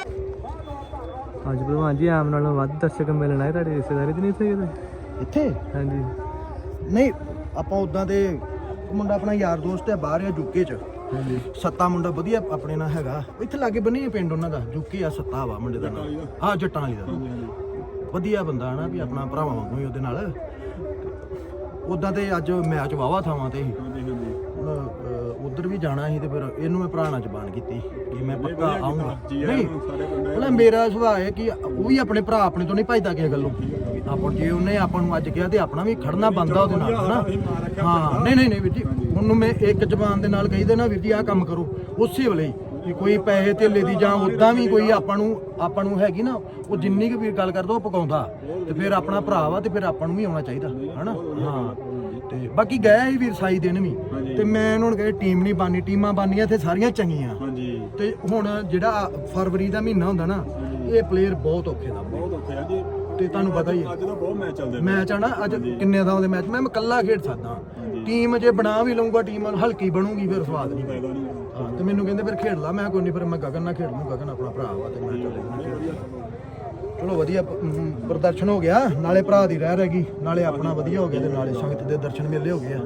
ਅੱਜ ਭਲਵਾਨ ਜੀ ਆਮ ਨਾਲੋਂ ਵੱਧ ਦਰਸ਼ਕ ਮਿਲਣ ਆਏ ਤੁਹਾਡੇ ਰਿਸ਼ਤੇਦਾਰੀ ਤੇ ਨਹੀਂ ਕਿਤੇ? ਇੱਥੇ? ਹਾਂਜੀ। ਨਹੀਂ ਆਪਾਂ ਉਦਾਂ ਦੇ ਇੱਕ ਮੁੰਡਾ ਆਪਣਾ ਯਾਰ ਦੋਸਤ ਹੈ ਬਾਹਰ ਆ ਯੂਕੇ ਚ। ਹਾਂਜੀ। ਸੱਤਾ ਮੁੰਡਾ ਵਧੀਆ ਆਪਣੇ ਨਾਲ ਹੈਗਾ। ਇੱਥੇ ਲਾਗੇ ਬੰਨੀ ਹੈ ਪਿੰਡ ਉਹਨਾਂ ਦਾ ਯੂਕੇ ਆ ਸੱਤਾ ਵਾ ਮੁੰਡੇ ਦਾ ਨਾਮ। ਆ ਜੱਟਾਂ ਵਾਲੀ ਦਾ। ਵਧੀਆ ਬੰਦਾ ਹਨਾ ਵੀ ਆਪਣਾ ਭਰਾਵਾਂ ਵਾਂਗੂ ਹੀ ਉਹਦੇ ਨਾਲ। ਉਦਾਂ ਤੇ ਅੱਜ ਮੈਚ ਵਾਵਾ ਥਾਵਾਂ ਤੇ। ਉਧਰ ਵੀ ਜਾਣਾ ਸੀ ਤੇ ਫਿਰ ਇਹਨੂੰ ਮੈਂ ਭਰਾ ਨਾਲ ਜ਼ਬਾਨ ਕੀਤੀ ਕਿ ਮੈਂ ਪੱਕਾ ਆਉਂਗਾ ਨਹੀਂ ਉਹਨੇ ਮੇਰਾ ਸੁਭਾਅ ਹੈ ਕਿ ਉਹ ਵੀ ਆਪਣੇ ਭਰਾ ਆਪਣੇ ਤੋਂ ਨਹੀਂ ਭਜਦਾ ਕਿਸੇ ਗੱਲੋਂ। ਆਪਾਂ ਜੇ ਉਹਨੇ ਆਪਾਂ ਨੂੰ ਅੱਜ ਕਿਹਾ ਤੇ ਆਪਣਾ ਵੀ ਖੜਨਾ ਬੰਦਾ ਉਹਦੇ ਨਾਲ ਹਨਾ? ਹਾਂ ਨਹੀਂ ਨਹੀਂ ਨਹੀਂ ਵੀਰ ਜੀ ਉਹਨੂੰ ਮੈਂ ਇੱਕ ਜ਼ਬਾਨ ਦੇ ਨਾਲ ਕਹੀ ਨਾ ਵੀਰ ਜੀ ਆਹ ਕੰਮ ਕਰੋ। ਉਸੇ ਵੇਲੇ ਵੀ ਕੋਈ ਪੈਸੇ ਧੇਲੇ ਦੀ ਜਾਂ ਉਦਾਂ ਵੀ ਕੋਈ ਆਪਾਂ ਨੂੰ ਆਪਾਂ ਨੂੰ ਹੈਗੀ ਨਾ ਉਹ ਜਿੰਨੀ ਕੁ ਵੀ ਗੱਲ ਕਰਦਾ ਉਹ ਪਕਾਉਂਦਾ। ਤੇ ਫਿਰ ਆਪਣਾ ਭਰਾ ਵਾ ਤੇ ਫਿਰ ਆਪਾਂ ਨੂੰ ਵੀ ਆਉਣਾ ਚਾਹੀਦਾ ਹਨਾ? ਹਾਂ। ਤੇ ਬਾਕੀ ਗਿਆ ਹੀ ਵੀਰ ਸਾਈ ਦਿਨ ਵੀ। ਤੇ ਮੈਂ ਉਹਨਾਂ ਨੂੰ ਕਹੇ ਟੀਮ ਨਹੀਂ ਬਾਨੀ ਟੀਮਾਂ ਬਾਨੀਆਂ ਇੱਥੇ ਸਾਰੀਆਂ ਚੰਗੀਆਂ। ਹਾਂਜੀ। ਤੇ ਹੁਣ ਜਿਹੜਾ ਫਰਵਰੀ ਦਾ ਮਹੀਨਾ ਹੁੰਦਾ ਨਾ ਇਹ ਪਲੇਅਰ ਬਹੁਤ ਔਖੇ ਦਾ ਬਹੁਤ ਔਖੇ ਆ ਜੀ। ਤੇ ਤੁਹਾਨੂੰ ਪਤਾ ਹੀ ਹੈ। ਅੱਜ ਤਾਂ ਬਹੁਤ ਮੈਚ ਚੱਲਦੇ ਮੈਚ ਆ ਨਾ ਅੱਜ ਕਿੰਨੇ ਦਾ ਉਹਦੇ ਮੈਚ ਮੈਂ ਇਕੱਲਾ ਖੇਡ ਸਕਦਾ। ਟੀਮ ਜੇ ਬਣਾ ਵੀ ਲਊਂਗਾ ਟੀਮ ਹਲਕੀ ਬਣੂਗੀ ਫਿਰ ਸਵਾਦ ਨਹੀਂ ਫਾਇਦਾ ਨਹੀਂ ਹਾਂ। ਤੇ ਮੈਨੂੰ ਕਹਿੰਦੇ ਫਿਰ ਖੇਡ ਲਾ ਮੈਂ ਕਿਹਾ ਕੋਈ ਨਹੀਂ ਫਿਰ ਮੈਂ ਗਗਨ ਨਾਲ ਖੇਡ ਲੂੰ ਗਗਨ ਆਪਣਾ ਭਰਾ ਵਾ ਤੇ ਮੈਂ ਚੱਲੇ ਖੇਡ। ਚਲੋ ਵਧੀਆ ਪ- ਅਮ, ਪ੍ਰਦਰਸ਼ਨ ਹੋ ਗਿਆ। ਨਾਲੇ ਭਰਾ ਦੀ ਰਹਿ ਰਹਿ ਗਈ। ਨਾਲੇ ਆਪਣਾ ਵਧੀਆ ਹੋ ਗਿਆ ਤੇ ਨਾਲੇ ਸੰਗਤ ਦੇ ਦਰਸ਼ਨ ਮੇਲੇ ਹੋ ਗਏ ਆ।